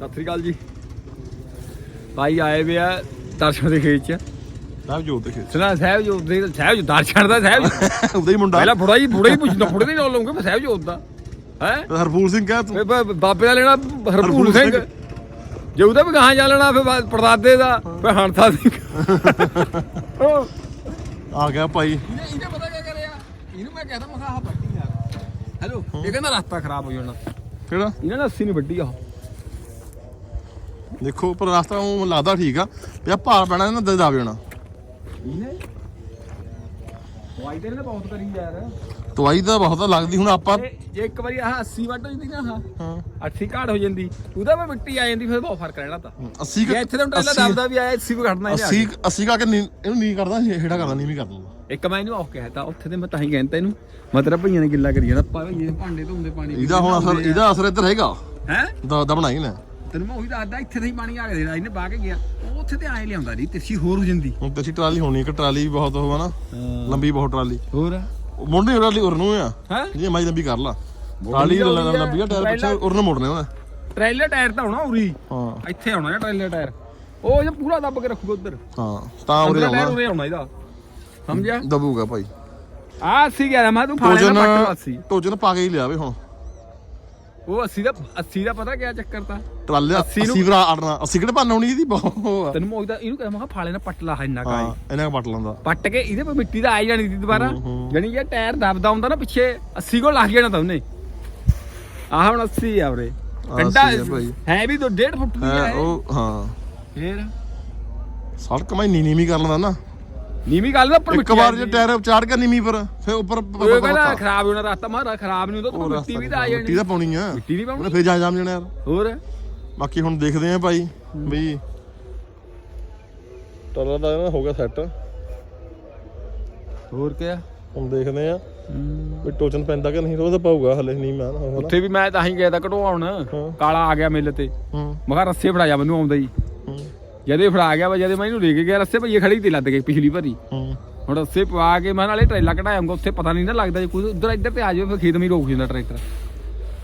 ਸਤਿ ਸ੍ਰੀ ਅਕਾਲ ਜੀ। ਭਾਈ ਆਏ ਵੇ ਆ ਦਰਸ਼ਨ ਦੇ ਖੇਤ ਚ। ਸਾਹਿਬ ਜੋਤ ਦੇ ਖੇਤ ਸੁਣਾ ਸਾਹਿਬ ਜੋ ਦੇ ਸਾਹਿਬ ਜੋ ਦਰਸ਼ਨ ਦਾ ਸਾਹਿਬ ਉਹਦਾ ਹੀ ਮੁੰਡਾ। ਪਹਿਲਾਂ ਬੁੜਾ ਹੀ ਬੁੜਾ ਹੀ ਪੁੱਛਦਾ ਬੁੜੇ ਦੇ ਨਾਲ ਮੈਂ ਸਾਹਿਬ ਜੋ ਦਾ। ਹੈ? ਹਰਪੂਲ ਸਿੰਘ ਕਹ ਤੂੰ। ਬਾਬੇ ਦਾ ਲੈਣਾ ਹਰਪੂਲ ਸਿੰਘ। ਜੇ ਉਹਦਾ ਵੀ ਗਾਹਾਂ ਚੱਲਣਾ ਫਿਰ ਬਾ- ਪੜਦਾਦੇ ਦਾ ਫਿਰ ਹਣਸਾ ਸਿੰਘ। ਆ ਗਿਆ ਭਾਈ। ਇਹਨੇ ਇਹਨੇ ਪਤਾ ਕੀ ਕਰਿਆ? ਇਹਨੂੰ ਮੈਂ ਕਹਿੰਦਾ ਮੈਂ ਕਿਹਾ ਆਹ ਵੱਡੀ ਯਾਰ ਹੈਲੋ ਇਹ ਕਹਿੰਦਾ ਰਸਤਾ ਖਰਾਬ ਹੋ ਜਾਣਾ। ਕਿਹੜਾ? ਇਹਨਾਂ ਨੇ 80 ਨਹੀਂ ਵੱਡੀ ਆ। ਦੇਖੋ ਪਰ ਰਸਤਾ ਉਹ ਲੱਗਦਾ ਠੀਕ ਆ ਪਿਆ ਭਾਰ ਪੈਣਾ ਇਹਨਾਂ ਦੇ ਦਾਵੇ ਹੋਣਾ। ਇਹਨੇ ਨੇ ਬਹੁਤ ਕਰੀ ਯਾਰ। ਦਵਾਈ ਤਾਂ ਬਹੁਤ ਲੱਗਦੀ ਹੁਣ ਆਪਾਂ ਜੇ- ਜੇ ਇੱਕ ਵਾਰੀ ਆਹ 80 ਵੱਟ ਹੋ ਜਾਂਦੀ ਨਾ ਆਹ ਹਾਂ। 80 ਘਾਟ ਹੋ ਜਾਂਦੀ ਉਹਦਾ ਵੀ ਮਿੱਟੀ ਆ ਜਾਂਦੀ ਫਿਰ ਬਹੁਤ ਫ਼ਰਕ ਰਹਿਣਾ ਤਾਂ। 80 ਜੇ ਇੱਥੇ ਤਾਂ ਟ੍ਰੇਲਰ ਦੱਬਦਾ ਵੀ ਆਇਆ 80 ਵੀ ਘਟਣਾ ਇਹਨੇ ਆ। 80 ਕੇ। 80 ਕਾ ਕੇ ਨੀ- ਇਹਨੂੰ ਨਹੀਂ ਕਰਦਾ ਹੇੜਾ ਕਰਦਾ ਨਹੀਂ ਵੀ ਕਰ ਦਿੰਦਾ। ਇੱਕ ਮੈਂ ਇਹਨੂੰ ਆਖ ਕਹਿਤਾ ਉੱਥੇ ਤੇ ਮੈਂ ਤਾਂ ਹੀ ਕਹਿੰਦਾ ਇਹਨੂੰ ਮਤਲਬ ਭਈਆਂ ਨੇ ਗਿੱਲਾ ਕਰੀ ਜਾਂਦਾ ਪਾ ਭਈਏ ਭਾਂਡੇ ਧੋਂਦੇ ਪਾਣੀ ਇਹਦਾ ਹੁਣ ਅਸਰ ਇਹਦਾ ਅਸਰ ਇੱਧਰ ਹੈਗਾ। ਹੈ? ਦਾ ਦਾ ਬਣਾਈ ਨਾ। ਤੈਨੂੰ ਮੈਂ ਉਹੀ ਦੱਸਦਾ ਇੱਥੇ ਤੇ ਹੀ ਪਾਣੀ ਆ ਗਿਆ ਦੇਣਾ ਇਹਨੇ ਬਾਹ ਕੇ ਗਿਆ ਉਹ ਉੱਥੇ ਤੇ ਆਏ ਲਿਆਉਂਦਾ ਨਹੀਂ ਤਿਰਛੀ ਹੋਰ ਹੋ ਜਾਂਦੀ। ਹੁਣ ਤੇ ਟਰਾਲੀ ਹੋਣੀ ਇੱਕ ਟਰਾਲੀ ਵੀ ਬਹੁਤ ਹੋਵਾ ਨਾ ਲੰਬੀ ਬਹੁਤ ਟਰਾਲੀ। ਹੋਰ? ਉਹ ਮੁੰਡੇ ਟਰਾਲੀ ਉਰ ਨੂੰ ਆ। ਹੈ? ਜੇ ਮਾਈ ਲੰਬੀ ਕਰ ਲਾ। ਟਰਾਲੀ ਲੰਬੀ ਆ ਟਾਇਰ ਪਿੱਛੇ ਟਰਾਲਾ- ਉਰ ਨੂੰ ਮੁੜਨੇ ਉਹਨੇ। ਟ੍ਰੇਲਰ ਟਾਇਰ ਤਾਂ ਹੋਣਾ ਉਰੀ। ਹਾਂ। ਇੱਥੇ ਆਉਣਾ ਟ੍ਰੇਲਰ ਟਾਇਰ। ਉਹ ਜੇ ਪੂਰਾ ਦੱਬ ਕੇ ਰੱਖੂਗਾ ਉਧਰ। ਹਾਂ ਤਾਂ ਉਰੇ ਆਉਣਾ। ਉਰੇ ਆਉਣਾ ਇਹਦਾ। ਸਮਝਿਆ? ਦਬੂਗਾ ਭਾਈ। ਆ 80 ਗਿਆ ਮੈਂ ਤੂੰ ਟੋਜਨ ਨਾ ਪੱਟ 80 ਟੋਜਨ ਪਾ ਕੇ ਹੀ ਲਿਆਵੇ ਹੁਣ। ਉਹ 80 ਦਾ 80 ਦਾ ਪਤਾ ਕਿਆ ਚੱਕਰ ਤਾਂ? ਟਰਾਲੇ 80 ਨੂੰ- 80 ਵਰਾ ਅੜਨਾ 80 ਕਿਹੜੇ ਪੰਨ ਆਉਣੀ ਇਹਦੀ? ਬਹੁਤ। ਆ। ਤੈਨੂੰ ਮੈਂ ਉਹਦਾ ਇਹਨੂੰ ਕਹਿੰਦਾ ਮੈਂ ਫਾਲੇ ਨਾਲ ਪੱਟ ਲਾ ਇੰਨਾ ਕਾਏ ਇਹਨਾਂ ਦਾ ਪੱਟ ਲੈਂਦਾ। ਪੱਟ ਕੇ ਇਹਦੇ ਪਰ ਮਿੱਟੀ ਦਾ ਆਈ ਜਾਣੀ ਸੀ ਦੁਬਾਰਾ। ਜਾਨੀ ਇਹ ਟਾਇਰ ਦਬਦਾ ਹੁੰਦਾ ਨਾ ਪਿੱਛੇ 80 ਕੋਲ ਲੱਗ ਜਾਣਾ ਤਾਂ ਉਹਨੇ। ਆਹ ਹੁਣ 80 ਆ ਆਹ ਕੰਡਾ 80 ਆ ਭਾਈ। ਹੈ ਵੀ 1.5 ਫੁੱਟ ਦੀ ਹੈ ਉਹ ਹਾਂ। ਫੇਰ? ਸੜਕ ਮੈਂ ਨੀਵੀਂ ਨੀਵੀਂ ਕਰ ਲੈਂਦਾ ਨਾ। ਨੀਵੀਂ ਗੱਲ ਦਾ ਉੱਪਰ ਇੱਕ ਮਿੱਟੀ ਵਾਰ ਆ ਜੇ ਟਾਇਰ ਚਾੜ ਕੇ ਨੀਵੀਂ ਪਰ ਫਿਰ ਉੱਪਰ ਉਹ ਕਹਿੰਦਾ ਖਰਾਬ ਹੋਣਾ ਰਸਤਾ ਮਾਰਾ ਖਰਾਬ ਨਹੀਂ ਹੁੰਦਾ ਤਾਂ ਮਿੱਟੀ ਵੀ ਤਾਂ ਆ ਮਿੱਟੀ ਜਾਣੀ। ਤਾਂ ਪਾਉਣੀ ਆ। ਮਿੱਟੀ ਨਹੀਂ ਉਹਨੇ ਪਾਉਣੀ। ਫੇਰ ਜਾ ਜਾਮ ਜਾਣਾ ਯਾਰ। ਹੋਰ? ਬਾਕੀ ਹੁਣ ਦੇਖਦੇ ਆਂ ਭਾਈ ਵੀ ਟਰਲਾ ਦਾ ਨਾ ਹੋ ਗਿਆ ਸੈੱਟ ਹੋਰ ਕਿਆ? ਹੁਣ ਦੇਖਦੇ ਆਂ ਵੀ ਟੋਚਨ ਪੈਂਦਾ ਕਿ ਨਹੀਂ ਉਹ ਤਾਂ ਪਾਊਗਾ ਹਲੇ ਨਹੀਂ ਮੈਂ ਨਾ ਉੱਥੇ ਵੀ ਮੈਂ ਤਾਂ ਹੀ ਗਿਆ ਤਾਂ ਘਟਵਾਉਣ ਕਾਲਾ ਆ ਗਿਆ ਮਿੱਲ ਤੇ। ਮੈਂ ਕਿਹਾ ਰੱਸੇ ਫੜਾ ਜਾ ਮੈਨੂੰ ਆਉਂਦਾ ਹੀ। ਜਦੇ ਫੜਾ ਗਿਆ ਵਾ ਜਦੇ ਮੈਂ ਇਹਨੂੰ ਲੈ ਕੇ ਗਿਆ ਰੱਸੇ ਭਈਏ ਖੜੀ ਤੇ ਲੱਦ ਕੇ ਪਿਛਲੀ ਭਰੀ ਹੂੰ। ਹੁਣ ਰੱਸੇ ਪਵਾ ਕੇ ਮੈਂ ਨਾਲੇ ਟਰੇਲਾ ਕਢਾਇਆਂਗਾ ਉੱਥੇ ਪਤਾ ਨਹੀਂ ਨਾ ਲੱਗਦਾ ਜੇ ਕੋਈ ਉਧਰ ਇੱਧਰ ਤੇ ਆ ਜਾਵੇ ਫਿਰ ਖੇਤ ਮੇ ਰੋਕ ਜਾਂਦਾ ਟਰੈਕਟਰ।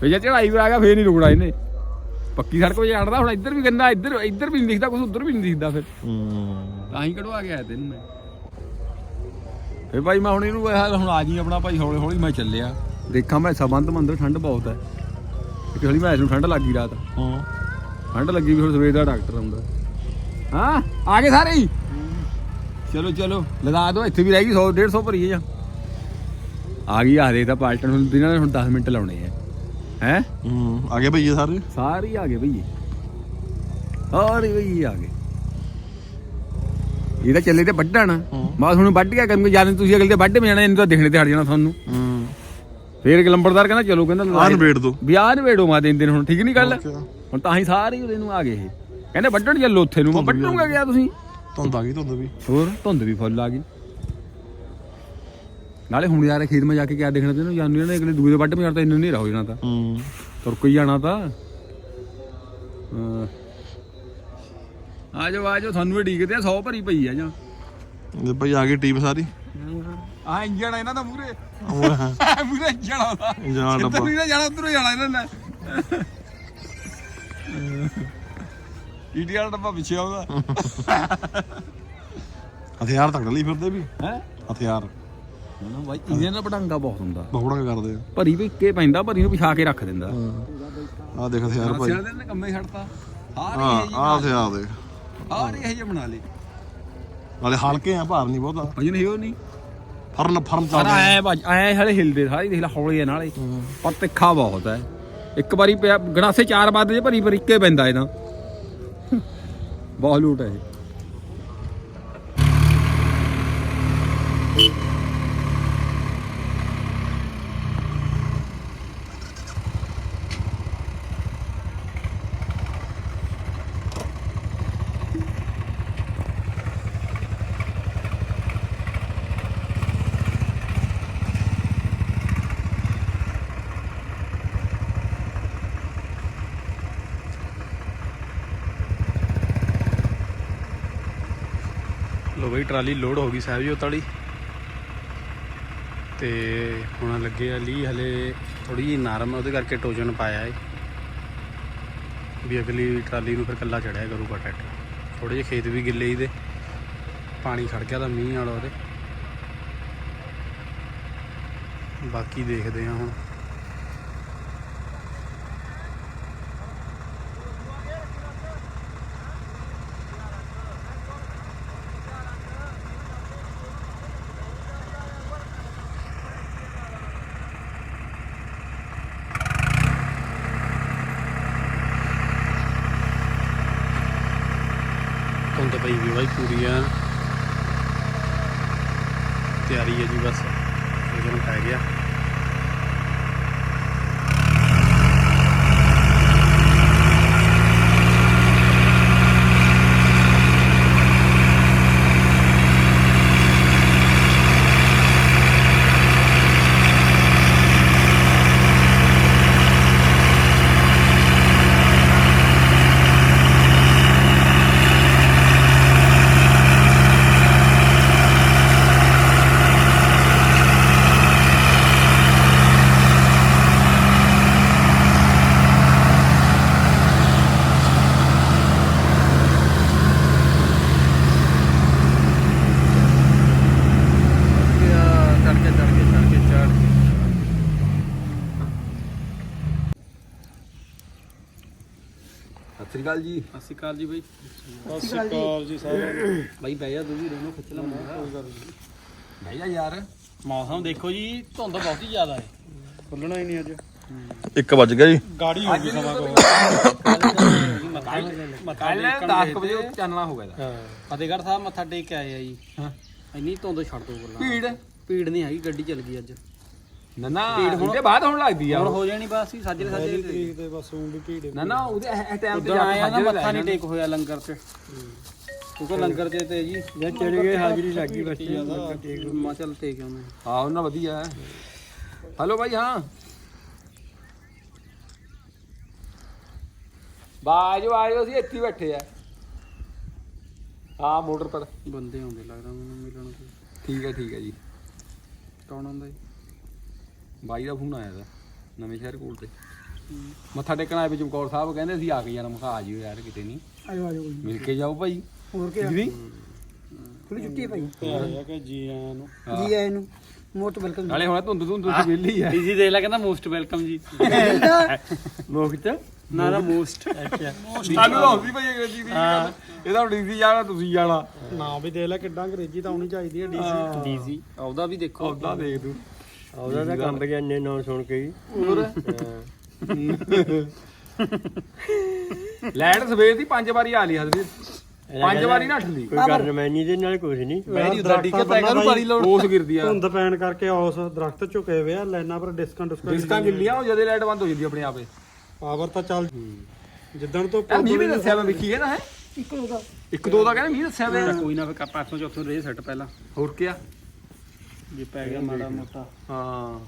ਫੇ ਜੇ ਚੜਾਈ ਵੀ ਆ ਗਿਆ ਫੇਰ ਨਹੀਂ ਰੁਕਣਾ ਇਹਨੇ। ਪੱਕੀ ਸੜਕ 'ਤੇ ਜਾਣਦਾ ਹੁਣ ਇੱਧਰ ਵੀ ਗੰਦਾ ਇੱਧਰ ਇੱਧਰ ਵੀ ਨਹੀਂ ਦਿਖਦਾ ਕੁਝ ਉਧਰ ਵੀ ਨਹੀਂ ਦਿਖਦਾ ਫਿਰ। ਹੂੰ। ਤਾਂ ਹੀ ਕਢਵਾ ਕੇ ਆਇਆ ਤੈਨੂੰ ਮੈਂ। ਫੇ ਭਾਈ ਮੈਂ ਹੁਣ ਇਹਨੂੰ ਇਹ ਹੁਣ ਆ ਜੀ ਆਪਣਾ ਭਾਈ ਹੌਲੀ ਹੌਲੀ ਮੈਂ ਚੱਲਿਆ। ਦੇਖਾਂ ਮੈਂ ਸਬੰਧ ਮੰਦਰ ਠੰਡ ਬਹੁਤ ਹੈ। ਇੱਕ ਹੌਲੀ ਮੈਂ ਨੂੰ ਠੰਡ ਲੱਗੀ ਰਾਤ। ਹੂੰ। ਠੰਡ ਲੱਗੀ ਵੀ ਹੁਣ ਸਵੇਰ ਦਾ ਡਾਕਟਰ ਆਉਂਦਾ। ਹਾਂ ਆ ਗਏ ਸਾਰੇ ਹੀ? ਚਲੋ ਚਲੋ। ਲਗਾ ਦਿਓ ਇੱਥੇ ਵੀ ਰਹਿ ਗਈ 100 150 ਭਰੀ ਜਾਂ ਆ ਗਈ ਆ ਦੇ ਤਾਂ ਪਾਲਟਣ ਨੂੰ ਦਿਨਾਂ ਨੇ ਹੁਣ 10 ਮਿੰਟ ਲਾਉਣੇ ਆ। ਹੈ? ਹੂੰ ਆ ਗਏ ਭਈਏ ਸਾਰੇ? ਸਾਰੇ ਹੀ ਆ ਗਏ ਭਈਏ। ਸਾਰੇ ਭਈਏ ਆ ਗਏ। ਇਹ ਤਾਂ ਚੱਲੇ ਤੇ ਵੱਢਣ। ਮੈਂ ਹੁਣ ਵੱਢ ਗਿਆ ਕੰਮ ਜਾਣੇ ਤੁਸੀਂ ਅਗਲੇ ਤੇ ਵੱਢ ਮੇ ਜਾਣਾ ਇਹਨੂੰ ਤਾਂ ਦੇਖਣੇ ਤੇ ਹਟ ਜਾਣਾ ਤੁਹਾਨੂੰ। ਹੂੰ। ਫੇਰ ਇੱਕ ਲੰਬੜਦਾਰ ਕਹਿੰਦਾ ਚਲੋ ਕਹਿੰਦਾ ਆਨ ਵੇਟ ਦੋ। ਵੀ ਆਹ ਨਵੇੜੋ ਮਾ ਦਿਨ ਦਿਨ ਹੁਣ ਠੀਕ ਨਹੀਂ ਗੱਲ. ਹੁਣ ਤਾਂ ਹੀ ਸਾਰੇ ਉਹਦੇ ਨੂੰ ਆ ਗਏ ਇਹ। ਕਹਿੰਦੇ ਵੱਢਣ ਚੱਲੋ ਉੱਥੇ ਨੂੰ। ਮੈਂ ਵੱਢੂਗਾ ਗਿਆ ਤੁਸੀਂ? ਧੁੰਦ ਆ ਗਈ ਧੁੰਦ ਵੀ। ਹੋਰ ਧੁੰਦ ਵੀ ਫੁੱਲ ਆ ਗਈ। ਨਾਲੇ ਹੁਣ ਯਾਰ ਇਹ ਖੇਤ ਮੇ ਜਾ ਕੇ ਕਿਆ ਦੇਖਣਾ ਤੈਨੂੰ? ਜਾਨੂੰ ਨੇ ਅਗਲੇ ਦੂਏ ਦੇ ਵੱਢ ਮੇ ਤਾਂ ਇੰਨਾ ਨਹੀਂ ਹੋ ਜਾਣਾ ਤਾਂ। ਹੂੰ। ਤੁਰ ਕੇ ਹੀ ਜਾਣਾ ਤਾਂ। ਹਾਂ। ਆ ਜਾਓ ਆ ਜਾਓ ਤੁਹਾਨੂੰ ਵੀ ਡੀਕਦੇ ਆ 100 ਭਰੀ ਪਈ ਆ ਜਾਂ। ਇਹ ਭਾਈ ਆ ਗਈ ਟੀਮ ਸਾਰੀ। ਆ ਇੰਜਣ ਆ ਇਹਨਾਂ ਦਾ ਮੂਰੇ ਮੂਰੇ ਇੰਜਣ ਆਉਂਦਾ ਜਾਂ ਇੱਧਰ ਡੱਬਾ ਨਹੀਂ ਨਾ ਜਾਣਾ ਉਧਰੋਂ ਜਾਣਾ ਇਹਨਾਂ ਨੇ। ਈਡੀ ਵਾਲਾ ਡੱਬਾ ਪਿੱਛੇ ਆਉਂਦਾ ਹਥਿਆਰ ਤੱਕ ਲਈ ਫਿਰਦੇ ਵੀ। ਹੈ? ਹਥਿਆਰ। ਨਾ ਬਾਈ ਇਹਦੇ ਨਾਲ ਪਟਾਂਗਾ ਬਹੁਤ ਹੁੰਦਾ। ਬਹੁੜਾ ਕਰਦੇ ਆ। ਭਰੀ ਵੀ ਇੱਕੇ ਪੈਂਦਾ ਭਰੀ ਨੂੰ ਵਿਛਾ ਕੇ ਰੱਖ ਦਿੰਦਾ। ਆ ਦੇਖ ਹਥਿਆਰ ਭਾਈ। ਸਿਆਲ ਦੇ ਨੇ ਕੰਮੇ ਛੱਡਤਾ। ਹਾਂ ਹਾਂ ਇਹ ਆ ਹਥਿਆਰ ਦੇਖ। ਹਾਂ ਇਹ ਜੇ ਬਣਾ ਲੇ ਨਾਲੇ ਹਲਕੇ ਆ ਭਾਰ ਨਹੀਂ ਬਹੁਤਾ। ਭਜਨ ਹੀ ਉਹ ਨਹੀਂ। ਫਰਨ ਫਰਨ ਪਰ ਚੱਲਦੇ ਐ ਭੱਜ ਐ ਹਲੇ ਹਿਲਦੇ ਸਾਰੇ ਦੇਖ ਲੈ ਹੌਲੇ ਆ ਨਾਲੇ। ਪਰ ਤਿੱਖਾ ਬਹੁਤ ਹੈ। ਇੱਕ ਵਾਰੀ ਪਿਆ ਗੜਾਸੇ ਚਾਰ ਬਾਦ ਜੇ ਭਰੀ ਪਰ ਇੱਕੇ ਪੈਂਦਾ ਇਹਦਾ। ਬਹੁਤ ਲੂਟ ਹੈ ਇਹ। ਲੋ ਬਈ, ਟਰਾਲੀ ਲੋਡ ਹੋ ਗਈ ਸਾਹਿਬ ਜੀ ਉਤਾਲੀ ਤੇ ਹੁਣ ਲੱਗੇ ਆ ਲੀ, ਹਲੇ ਥੋੜੀ ਜਿਹੀ ਨਰਮ ਉਹਦੇ ਕਰਕੇ ਟੋਜਨ ਪਾਇਆ ਏ। ਵੀ ਅਗਲੀ ਟਰਾਲੀ ਨੂੰ ਫਿਰ ਕੱਲਾ ਚੜਿਆ ਕਰੂਗਾ ਟਰੈਕਟਰ। ਥੋੜੇ ਜਿਹੇ ਖੇਤ ਵੀ ਗਿੱਲੇ ਇਹਦੇ ਪਾਣੀ ਖੜ ਗਿਆ ਤਾਂ ਮੀਂਹ ਵਾਲਾ ਉਹਦੇ। ਬਾਕੀ ਦੇਖਦੇ ਹਾਂ ਹੁਣ। ਧੁੰਦ ਪਈ ਵੀ ਬਾਈ ਪੂਰੀ ਆ। ਤਿਆਰੀ ਹੈ ਜੀ ਬਸ। ਇਹਨੂੰ ਪੈ ਗਿਆ ਚੜ ਕੇ ਚੜ ਕੇ ਚੜ ਕੇ ਚੜ ਸਤਿ ਸ੍ਰੀ ਅਕਾਲ ਜੀ। ਸਤਿ ਸ਼੍ਰੀ ਅਕਾਲ ਜੀ ਬਾਈ। ਸਤਿ ਸ਼੍ਰੀ ਅਕਾਲ ਜੀ। ਸਾਰਿਆਂ ਬਾਈ ਬਹਿ ਜਾ ਤੂੰ ਵੀ ਦੋਨੋਂ ਖਿੱਚ ਲਾ ਮੂੰਹ ਯਾਰ। ਮੌਸਮ ਦੇਖੋ ਜੀ ਧੁੰਦ ਬਹੁਤ ਹੀ ਜ਼ਿਆਦਾ ਹੈ। ਖੁੱਲਣਾ ਹੀ ਨਹੀਂ ਅੱਜ। 1 ਵੱਜ ਗਿਆ ਜੀ। ਗਾੜੀ ਹੋ ਗਈ ਸਮਾਂ ਕੋ ਕੱਲ 10 ਵਜੇ ਚਾਨਣਾ ਹੋ ਗਿਆ ਹਾਂ। ਫਤਿਹਗੜ੍ਹ ਸਾਹਿਬ ਮੱਥਾ ਟੇਕ ਕੇ ਆਏ ਆ ਜੀ। ਹਾਂ। ਇੰਨੀ ਧੁੰਦ ਛੱਡ ਦੋ ਗੱਲਾਂ। ਭੀੜ? ਭੀੜ ਨਹੀਂ ਹੈਗੀ ਗੱਡੀ ਚੱਲ ਗਈ ਅੱਜ। ਨਾ ਨਾ ਇਹਦੇ ਬਾਅਦ ਹੋਣ ਲੱਗਦੀ ਆ ਹੁਣ ਹੋ ਜਾਣੀ ਬਸ ਹੀ ਸਾਜਰੇ ਸਾਜਰੇ ਤੇ ਬਸ ਉਹ ਵੀ ਭੀੜ ਨਾ ਨਾ ਉਹਦੇ ਇਹ ਟਾਈਮ ਤੇ ਆਇਆ ਨਾ ਮੱਥਾ ਨਹੀਂ ਟੇਕ ਹੋਇਆ ਲੰਗਰ 'ਚ ਕਿਉਂਕਿ ਲੰਗਰ 'ਚ ਤੇ ਜੀ। ਜੇ ਚਲੇ ਗਏ ਹਾਜ਼ਰੀ ਲੱਗੀ ਬੱਚੇ ਮਾ ਚੱਲ ਟੇਕ ਆਉਂਦੇ। ਹਾਂ ਉਹਨਾਂ ਵਧੀਆ ਹੈ। ਹਲੋ ਭਾਈ ਹਾਂ। ਬਾਜੋ ਆਜੋ ਅਸੀਂ ਇੱਥੇ ਬੈਠੇ ਆ। ਹਾਂ ਮੋਟਰ ਪਰ। ਬੰਦੇ ਆਉਂਦੇ ਲੱਗਦਾ ਮੈਨੂੰ ਮਿਲਣ ਨੂੰ ਠੀਕ ਹੈ ਠੀਕ ਹੈ ਜੀ। ਕੌਣ ਆਉਂਦਾ ਜੀ? ਬਾਈ ਦਾ ਫੋਨ ਆਇਆ ਦਾ ਨਵੇਂ ਸ਼ਹਿਰ ਕੋਲ ਤੇ। ਮੱਥਾ ਟੇਕਣ ਆਏ ਵੀ ਚਮਕੌਰ ਸਾਹਿਬ ਕਹਿੰਦੇ ਅਸੀਂ ਆ ਗਏ ਯਾਰ ਮਖਾ ਆ ਜਿਓ ਯਾਰ ਕਿਤੇ ਨਹੀਂ। ਆਜੋ ਆਜੋ ਮਿਲ ਕੇ ਜਾਓ ਭਾਈ। ਹੋਰ ਕੀ ਨਹੀਂ ਥੋੜੀ ਛੁੱਟੀ ਹੈ। ਭਾਈ ਆਇਆ ਕਿ ਜੀ ਆਇਆਂ ਨੂੰ। ਜੀ ਆਏ ਨੂੰ। ਮੋਸਟ ਵੈਲਕਮ ਨਾਲੇ ਹੁਣ ਧੁੰਦ ਧੁੰਦ ਤੁਸੀਂ ਵਿਹਲੀ ਆ। ਡੀਜੀ ਦੇਖ ਲੈ ਕਹਿੰਦਾ ਮੋਸਟ ਵੈਲਕਮ ਜੀ। ਮੁਖਤ ਨਾ ਨਾ ਮੋਸਟ। ਅੱਛਾ। ਸਾਨੂੰ ਤਾਂ ਹੁੰਦੀ ਭਾਈ ਅੰਗਰੇਜ਼ੀ ਦੀ ਗੱਲ ਇਹਦਾ ਡੀਸੀ ਜਾਣਾ ਤੁਸੀਂ ਜਾਣਾ। ਨਾ ਵੀ ਦੇਖ ਲੈ ਕਿੱਡਾ ਅੰਗਰੇਜ਼ੀ ਤਾਂ ਆਉਣੀ ਚਾਹੀਦੀ ਹੈ। ਡੀਸੀ ਡੀਜੀ ਉਹਦਾ ਵੀ ਦੇਖੋ। ਉਹਦਾ ਦੇਖ ਤੂੰ। ਉਹਦਾ ਤਾਂ ਕੰਬ ਗਿਆ ਇੰਨੇ ਨਾਂ ਸੁਣ ਕੇ ਹੀ। ਹੋਰ? ਲੈਟ ਸਵੇਰ ਦੀ ਪੰਜ ਵਾਰੀ ਆ ਲਈ ਹਜ਼ਰੀ ਪੰਜ ਵਾਰੀ ਨੱਠ ਲਈ ਕੋਈ ਗਰਮੈਨੀ ਦੇ ਨਾਲ ਕੁਝ ਨਹੀਂ। ਬੈਰੀ ਉਧਰ ਡੀ ਕੇ ਪੈਗਾ ਨੂੰ ਪਾਰੀ ਲੋੜ ਉਸ ਗਿਰਦੀ ਆ। ਧੁੰਦ ਪੈਣ ਕਰਕੇ ਉਸ ਦਰਖਤ ਝੁਕੇ ਹੋਏ ਆ ਲਾਈਨਾਂ ਪਰ ਡਿਸਕਾਂ ਡਿਸਕਾਂ ਡਿਸਕਾਂ ਗਿੱਲੀਆਂ ਉਹ ਜਦੇ ਲਾਈਟ ਬੰਦ ਹੋ ਜਾਂਦੀ ਆਪਣੇ ਆਪੇ। ਪਾਵਰ ਤਾਂ ਚੱਲ ਜਿੱਦਣ ਤੋਂ ਮੀਂਹ ਵੀ ਦੱਸਿਆ ਮੈਂ ਵਿੱਕੀ ਕਹਿੰਦਾ ਹੈ? ਇੱਕ ਦੋ। ਦਾ ਇੱਕ ਦੋ ਦਾ ਕਹਿੰਦਾ ਮੀਂਹ ਦੱਸਿਆ ਵੇ। ਕੋਈ ਨਾ ਫਿਰ ਪਾਸੋਂ ਚੌਥੋਂ ਰੇ ਸੈੱਟ ਪਹਿਲਾਂ। ਹੋਰ ਕੀ ਆ ਜੇ ਪੈ ਗਿਆ ਮਾੜਾ ਮੋਟਾ। ਹਾਂ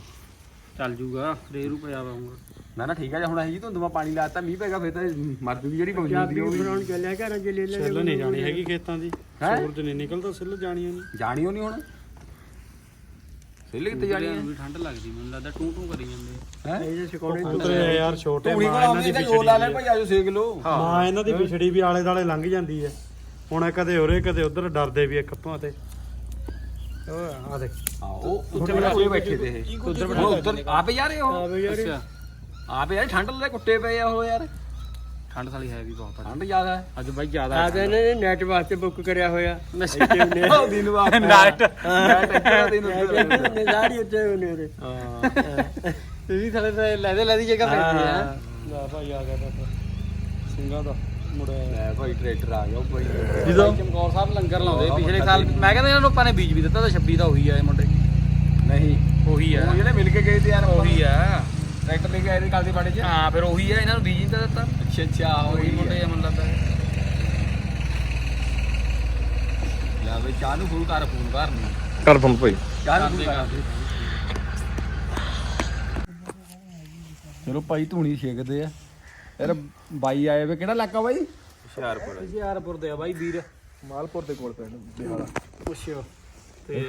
ਚੱਲ ਜੂਗਾ ਰੇ ਰੂ ਪਿਆ ਵਾਂਗਾ ਨਾ ਨਾ ਠੀਕ ਆ ਜੇ ਹੁਣ ਅਸੀਂ ਧੁੰਦ ਮਾ ਪਾਣੀ ਲਾਤਾ ਮੀਂਹ ਪੈਗਾ ਫਿਰ ਤਾਂ ਮਰ ਜੂਗੀ ਜਿਹੜੀ ਮੌਜੂਦੀ ਉਹ ਵੀ। ਚੱਲਿਆ ਘਰਾਂ ਚ ਲੈ ਲੈ ਸਿੱਲ ਨਹੀਂ ਜਾਣੀ ਹੈਗੀ ਖੇਤਾਂ ਦੀ। ਹੈਂ? ਸੂਰਜ ਨਹੀਂ ਨਿਕਲਦਾ ਸਿੱਲ ਜਾਣੀਆਂ ਨਹੀਂ ਜਾਣੀ ਉਹ ਨਹੀਂ ਹੁਣ? ਸੇਲੇ ਕਿੱਥੇ ਜਾਣੀ ਵੀ ਠੰਡ ਲੱਗਦੀ ਮੈਨੂੰ ਲੱਗਦਾ ਟੂ ਟੂ ਕਰੀ ਜਾਂਦੇ ਹੈ? ਇਹ ਜੇ ਸਿਕੌੜੇ ਤੇ ਯਾਰ ਛੋਟੇ ਮਾਂ ਇਹਨਾਂ ਦੀ ਜੋਰ ਲਾ ਲੈ ਭਾਈ ਆਜੋ ਸੇਕ ਲੋ ਮਾਂ ਇਹਨਾਂ ਦੀ ਵਿਛੜੀ ਵੀ ਆਲੇ ਦਾਲੇ ਲੰਘ ਜਾਂਦੀ ਹੈ ਹੁਣ ਕਦੇ ਉਰੇ ਕਦੇ ਉਧਰ ਡਰਦੇ ਵੀ ਇੱਕ ਆਪਾਂ ਤੇ। ਉਹ ਆ ਦੇ ਉਹ ਉੱਥੇ ਬੈਠੇ ਬੈਠੇ ਤੇ ਇਹ। ਉਧਰ ਉਧਰ। ਆਪੇ ਯਾਰ ਇਹ ਉਹ? ਅੱਛਾ। ਆਪੇ ਯਾਰ ਠੰਡ ਲੈ ਕੁੱਟੇ ਪਏ ਆ ਉਹ ਯਾਰ। ਠੰਡ ਸਾਲੀ ਹੈ ਵੀ ਬਹੁਤ ਠੰਡ ਜ਼ਿਆਦਾ ਹੈ। ਅੱਜ। ਬਾਈ ਜ਼ਿਆਦਾ ਆ ਇਹਨਾਂ ਨੇ ਨੈਟ ਵਾਸਤੇ ਬੁੱਕ ਕਰਿਆ ਹੋਇਆ। ਉਹ ਦਿਨ ਬਾਅਦ ਨਾਈਟ ਨਾਈਟ ਦਿਨ ਨਜ਼ਾਰੀ ਉੱਤੇ ਉਹਨੇ ਉਹਦੇ। ਹਾਂ। ਇਹ ਵੀ ਥਲੇ ਤੇ ਲੈਦੇ ਲੈਦੀ ਜਗ੍ਹਾ ਪੈਂਦੀ ਆ। ਲੈ ਭਾਈ ਆ ਗਿਆ ਤਾਂ। ਸਿੰਘਾਂ ਦਾ। ਲੈ ਭਾਈ ਟਰੈਕਟਰ ਆ ਗਿਆ ਭਾਈ। ਭਾਈ ਚਮਕੌਰ ਸਾਹਿਬ ਲੰਗਰ ਲਾਉਂਦੇ ਪਿਛਲੇ ਸਾਲ। ਮੈਂ ਕਹਿੰਦਾ ਇਹਨਾਂ ਨੂੰ ਆਪਾਂ ਨੇ ਬੀਜ ਵੀ ਦਿੱਤਾ ਤਾਂ 26 ਦਾ ਉਹੀ ਆ ਇਹ ਮੁੰਡੇ। ਨਹੀਂ। ਉਹੀ ਆ। ਉਹ ਜਿਹੜੇ ਮਿਲ ਕੇ ਗਏ ਤੇ ਯਾਰ ਉਹੀ ਆ। ਟਰੈਕਟਰ ਲੈ ਕੇ ਆਏ ਕੱਲ ਦੇ ਬਾੜੇ 'ਚ। ਹਾਂ ਫਿਰ ਉਹੀ ਆ ਇਹਨਾਂ ਨੂੰ ਬੀਜ ਨਹੀਂ ਤਾਂ ਦਿੱਤਾ। ਅੱਛਾ ਅੱਛਾ ਉਹੀ ਮੁੰਡੇ ਆ ਮੈਨੂੰ ਲੱਗਦਾ ਲੈ ਬਈ ਚਾਹ ਨੂੰ ਫੋਨ ਕਰ ਫੋਨ ਕਰ ਨੂੰ ਕਰ ਫੋਨ ਭਾਈ। ਚਾਹ ਨੂੰ ਕਰ। ਚਲੋ ਭਾਈ ਧੂਣੀ ਛੇਕਦੇ ਆ। ਯਾਰ ਬਾਈ ਆਏ ਵੇ ਕਿਹੜਾ ਇਲਾਕਾ ਬਾਈ? ਹੁਸ਼ਿਆਰਪੁਰ। ਦੇ ਆ ਬਾਈ ਵੀਰ। ਮਾਲਪੁਰ ਦੇ ਕੋਲ ਪਿੰਡ ਬਿਹਾਰਾ। ਪੁੱਛਿਓ।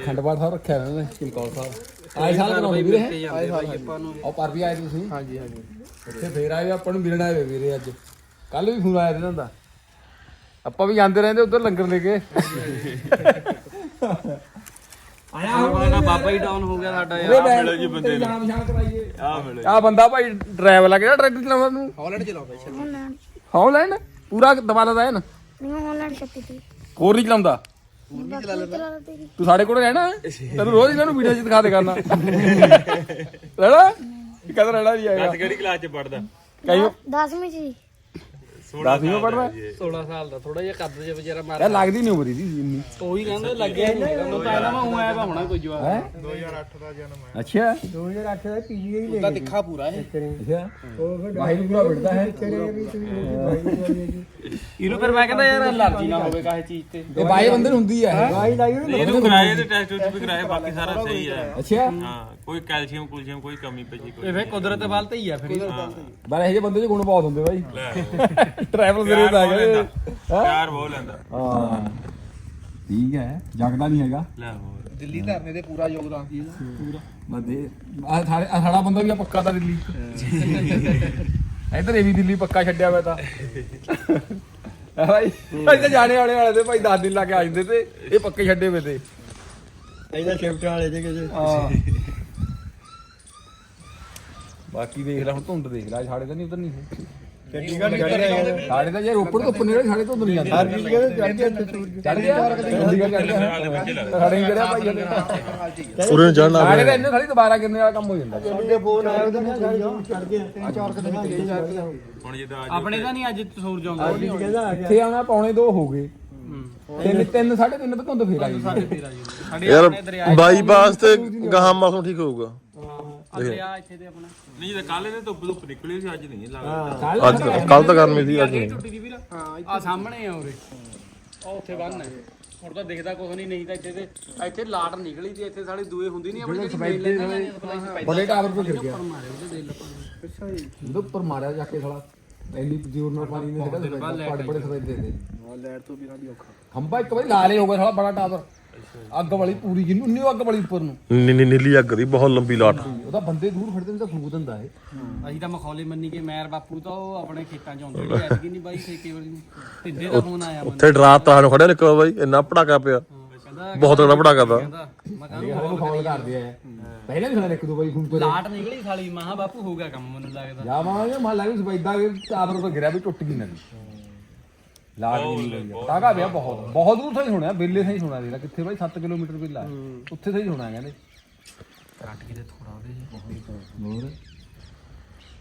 ਖੰਡਵਾੜ ਸਾਹਿਬ ਰੱਖਿਆ ਇਹਨਾਂ ਨੇ ਚਮਕੌਰ ਸਾਹਿਬ। ਆਏ ਸਾਲ ਕਰਾਉਂਦੇ ਵੀਰੇ? ਜਾਂਦੇ ਬਾਈ ਆਪਾਂ ਨੂੰ। ਉਹ ਪਰ ਵੀ ਆਏ ਤੁਸੀਂ? ਹਾਂਜੀ ਹਾਂਜੀ। ਇੱਥੇ ਫੇਰ ਆਏ ਆਪਾਂ ਨੂੰ ਮਿਲਣ ਆਏ ਵੀਰੇ ਅੱਜ। ਕੱਲ ਵੀ ਫੋਨ ਆਇਆ ਇਹਨਾਂ ਦਾ। ਆਪਾਂ ਵੀ ਜਾਂਦੇ ਰਹਿੰਦੇ ਉਧਰ ਲੰਗਰ ਲੈ ਕੇ। ਆਇਆ ਹੁਣ ਬਾਬਾ ਹੀ ਡਾਊਨ ਹੋ ਗਿਆ ਸਾਡਾ ਆ ਮਿਲੋ ਜੀ ਬੰਦੇ ਨੂੰ। ਜਾਣ ਪਛਾਣ ਕਰਾਈਏ ਆ ਮਿਲੋ ਆ ਬੰਦਾ ਭਾਈ ਡਰਾਈਵਰ ਆ ਕਿਹੜਾ ਟਰੈਕਟਰ ਚਲਾਉਂਦਾ ਤੂੰ। ਹਾਲੈਂਡ ਚਲਾਉਂਦਾ ਹੌਲੈਂਡ ਹੌਲੈਂਡ ਪੂਰਾ ਦਬਾਲਾ ਦਾ ਹੈ ਨਾ ਨਹੀਂ ਹੌਲੈਂਡ ਚੱਕੀ ਸੀ ਹੋਰ ਨਹੀਂ ਚਲਾਉਂਦਾ? ਬਾਕੀ ਚਲਾ ਤੇਰੀ ਤੂੰ ਸਾਡੇ ਕੋਲ ਰਹਿਣਾ? ਤੈਨੂੰ ਰੋਜ਼ ਇਹਨਾਂ ਨੂੰ ਵੀਡੀਓ 'ਚ ਦਿਖਾ ਦੇ ਕਰਨਾ। ਰਹਿਣਾ? ਕਦ ਰਹਿਣਾ ਨਹੀਂ ਆਏਗਾ। ਕਿਹੜੀ ਕਲਾਸ ਚ ਪੜਦਾ ਕਈ 10ਵੀਂ ਜੀ। 10ਵੀਂ ਪੜਦਾ 16 ਸਾਲ ਦਾ ਥੋੜਾ ਜਿਹਾ ਕੱਦ ਜਿਹਾ ਵਿਚਾਰਾ ਮਾਰ ਯਾਰ ਲੱਗਦੀ ਨਹੀਂ ਉਮਰ ਇਹਦੀ ਇੰਨੀ। ਉਹੀ ਕਹਿੰਦੇ ਲੱਗਿਆ ਨਹੀਂ ਮੈਂ ਪਹਿਲਾਂ ਮੈਂ ਆਇਆ ਵਾ ਹੋਣਾ ਕੋਈ ਜਵਾਬ। ਹੈ? 2008 ਦਾ ਜਨਮ ਹੈ। ਅੱਛਾ। 2008 ਦਾ ਪੀਜੀ ਹੀ ਉਹਦਾ ਤਿੱਖਾ ਪੂਰਾ ਹੈ। ਅੱਛਾ। ਉਹ ਫਿਰ ਭਾਈ ਨੂੰ ਪੂਰਾ ਬਿੜਦਾ ਹੈ। ਇਹਨੂੰ ਫਿਰ ਮੈਂ ਕਹਿੰਦਾ ਯਾਰ ਅਲਰਜੀ ਨਾ ਹੋਵੇ ਕਾਹੇ ਚੀਜ਼ ਤੇ। ਇਹ ਬਾਈ ਬੰਦੇ ਨੂੰ ਹੁੰਦੀ ਹੈ। ਬਾਈ ਲਾਈ ਇਹ ਤੂੰ ਕਰਾਏ ਤੇ ਟੈਸਟ ਟੂਸਟ ਵੀ ਕਰਾਏ ਬਾਕੀ ਸਾਰਾ ਸਹੀ ਹੈ। ਅੱਛਾ। ਹਾਂ ਕੋਈ ਕੈਲਸ਼ੀਅਮ ਕੁਲਸ਼ੀਅਮ ਕੋਈ ਕਮੀ ਪੇਜੀ ਕੋਈ ਇਹ ਫੇ ਕੁਦਰਤ ਵੱਲ ਤੇ ਹੀ ਆ ਫਿਰ। ਬਾਰੇ ਇਹ ਜਿਹੇ ਬੰਦੇ 'ਚ ਗੁਣ ਬਹੁਤ ਹੁੰਦੇ ਬਾਈ। ਟਰੈਵਲ ਕਰੇ ਤਾਂ ਹੈਗਾ। ਪਿਆਰ ਬਹੁਤ ਲੈਂਦਾ। ਹਾਂ। ਠੀਕ ਹੈ ਜਗਦਾ ਨਹੀਂ ਹੈਗਾ। ਲੈ ਹੋਰ। ਦਿੱਲੀ ਧਰਨੇ ਦੇ ਪੂਰਾ ਯੋਗਦਾਨ ਸੀ ਇਹਦਾ। ਬੰਦੇ ਆ ਸਾਡੇ ਆ ਸਾਡਾ ਬੰਦਾ ਵੀ ਆ ਪੱਕਾ ਤਾਂ ਦਿੱਲੀ। ਇੱਧਰ ਇਹ ਵੀ ਦਿੱਲੀ ਪੱਕਾ ਛੱਡਿਆ ਮੈਂ ਤਾਂ। ਆ ਭਾਈ ਭਾਈ ਤਾਂ ਜਾਣੇ ਵਾਲੇ ਵਾਲੇ ਤੇ ਭਾਈ 10 ਦਿਨ ਲਾ ਕੇ ਆ ਜਾਂਦੇ ਤੇ ਇਹ ਪੱਕੇ ਛੱਡੇ ਵੇ ਤੇ। ਇਹਦਾ ਸ਼ਿਫਟ ਵਾਲੇ ਜੇ ਕਿਸੇ ਹਾਂ। ਬਾਕੀ ਦੇਖ ਲੈ ਹੁਣ ਧੁੰਦ ਦੇਖ ਲੈ ਸਾਡੇ ਤਾਂ ਨਹੀਂ ਉਧਰ ਨਹੀਂ ਹੈ। ਚੜ ਸਾਡੇ ਤਾਂ ਜੇ ਰੋਪੜ ਤੋਂ ਪੁੰਨੇ ਸਾਡੇ ਨਹੀਂ ਜਾਂਦੀ ਹਰ ਚੀਜ਼ ਕਹਿੰਦੇ ਚੜ ਗਿਆ ਚੜ ਗਿਆ? ਚੰਡੀਗੜ੍ਹ ਚੜ ਗਿਆ। ਸਾਡੇ ਹੀ ਚੜਿਆ ਭਾਈ ਹਲੇ ਉਰੇ ਚੜਨਾ ਸਾਡੇ ਤਾਂ ਇੰਨੇ ਖਾਲੀ ਦੁਬਾਰਾ ਕਿੰਨੇ ਵਾਲਾ ਕੰਮ ਹੋ ਜਾਂਦਾ। ਅੱਗੇ ਫੋਨ ਆਇਆ ਉਹਦੇ ਨਾਲ ਚੜ ਗਿਆ। ਤਿੰਨ ਚਾਰ ਕਦਮ ਹੋ ਗਏ ਚੜ ਗਿਆ ਹੁਣ ਜਿੱਦਾਂ ਆਪਣੇ ਤਾਂ ਨਹੀਂ ਅੱਜ ਸੂਰਜ ਆਉਂਦਾ। ਕਹਿੰਦਾ ਆ ਗਿਆ। ਇੱਥੇ ਆਉਣਾ ਪੌਣੇ 2 ਹੋ ਗਏ। ਤਿੰਨ ਤਿੰਨ ਸਾਢੇ ਤਿੰਨ ਤੋਂ ਧੁੰਦ ਫੇਰ ਆ ਗਈ ਸਾਡੇ ਯਾਰ ਬਾਈਪਾਸ ਤੇ ਗਾਹਾਂ ਮੌਸਮ ਠੀਕ ਹੋਊਗਾ। ਆ ਦਰਿਆ ਇੱਥੇ ਤੇ ਆਪਣਾ। ਨਹੀਂ ਜਿੱਦਾਂ ਕੱਲ ਇਹਨੇ ਧੁੱਪ ਧੁੱਪ ਨਿਕਲੀ ਸੀ ਅੱਜ ਨਹੀਂ ਲੱਗਦਾ। ਅੱਜ ਕੱਲ ਤਾਂ ਗਰਮੀ ਸੀ ਅੱਜ ਨਹੀਂ। ਟੁੱਟੀ ਦੀ ਵੀਰ। ਆ ਸਾਹਮਣੇ ਆ ਉਰੇ। ਉਹ ਉੱਥੇ ਬੰਨ ਹੈ। ਹੁਣ ਤਾਂ ਦਿਖਦਾ ਕੁਝ ਨਹੀਂ ਨਹੀਂ ਤਾਂ ਇੱਥੇ ਤੇ ਇੱਥੇ ਲਾਟ ਨਿਕਲੀ ਸੀ ਇੱਥੇ ਸਾਡੀ ਦੂਏ ਹੁੰਦੀ ਨਹੀਂ ਆਪਣੀ ਜਿਹੜੀ ਮੇਲ ਲੈਂਦੇ ਨੇ ਸਪਲਾਈ ਬੜੇ ਟਾਵਰ ਤੇ ਗਿਰ ਗਿਆ। ਦੇ ਲੱਪਾਂ ਉਹਦੇ ਉੱਪਰ ਮਾਰਿਆ ਜਾ ਕੇ ਸਾਲਾ। ਇੰਨੀ ਜ਼ੋਰ ਨਾਲ ਪਾਣੀ ਨੇ ਹੈਗਾ ਪੜ ਬੜੇ ਸਵੇਦੇ ਦੇ ਲੈਟ ਤੋਂ ਬਿਨਾਂ ਵੀ ਔਖਾ। ਖੰਭਾ ਇੱਕ ਵਾਰੀ ਲਾਲੇ ਹੋ ਗਿਆ ਸਾਲਾ ਬੜਾ ਟਾਵਰ। ਅੱਗ ਵਾਲੀ ਪੂਰੀ ਜਿੰਨੂੰ ਉਨੀ ਅੱਗ ਵਾਲੀ ਉੱਪਰ ਨੂੰ। ਨੀ ਨੀ ਨੀਲੀ ਅੱਗ ਦੀ ਬਹੁਤ ਲੰਬੀ ਲਾਟ। ਉਹਦਾ ਬੰਦੇ ਦੂਰ ਖੜਦੇ ਨੇ ਤਾਂ ਫੂਕ ਦਿੰਦਾ ਏ ਅਸੀਂ ਤਾਂ ਮਖੌਲੇ ਮੰਨੀ ਕੇ ਮੈਰ ਬਾਪੂ ਤਾਂ ਉਹ ਆਪਣੇ ਖੇਤਾਂ 'ਚ ਆਉਂਦੇ ਨੇ ਐਤਕੀ ਨਹੀਂ ਬਾਈ ਠੇਕੇ ਵਾਲੀ ਨੂੰ। ਤਿੱਦੇ ਦਾ ਫੋਨ ਆਇਆ ਮੈਨੂੰ। ਉੱਥੇ ਡਰਾਤ ਤਾਂ ਖੜਿਆ ਨਿਕਲ ਬਾਈ ਇੰਨਾ ਪੜਾਕਾ ਪਿਆ। ਕਹਿੰਦਾ ਬਹੁਤ ਤਗੜਾ ਪੜਾਕਾ ਤਾ। ਕਹਿੰਦਾ ਮੈਂ ਕਹਿੰਦਾ ਇਹ ਫੋਨ ਕਰਦੇ ਆ। ਪਹਿਲਾਂ ਵੀ ਸੁਣਿਆ ਇੱਕ ਦੋ ਵਾਰੀ ਫੋਨ ਕਰੇ ਲਾਟ ਨਿਕਲੀ ਸਾਲੀ ਮਹਾ ਬਾਪੂ ਹੋ ਗਿਆ ਕੰਮ ਮੈਨੂੰ ਲੱਗਦਾ। ਜਾ ਮਾਂ ਇਹ ਮਾਂ ਲੱਗ ਸਬੈਦਾ ਟਾਵਰ ਤੋਂ ਗਿਰਿਆ ਵੀ ਟੁੱਟ ਗਈ ਨਦੀ ਲਾਟ ਨਹੀਂ ਹੋਈ ਤਾਗਾ ਪਿਆ ਬਹੁਤ। ਬਹੁਤ। ਦੂਰ ਤੋਂ ਹੀ ਸੁਣਿਆ ਬੇਲੇ ਤੋਂ ਹੀ ਸੁਣਿਆ ਦੇਖ ਕਿੱਥੇ ਬਾਈ 7 ਕਿਲੋਮੀਟਰ ਬੇਲਾ ਉੱਥੇ ਤੋਂ ਹੀ ਸੁਣਿਆ ਕਹਿੰਦੇ। ਕੱਟ ਕੇ ਤੇ ਥੋੜਾ ਉਹਦੇ ਹੋਰ?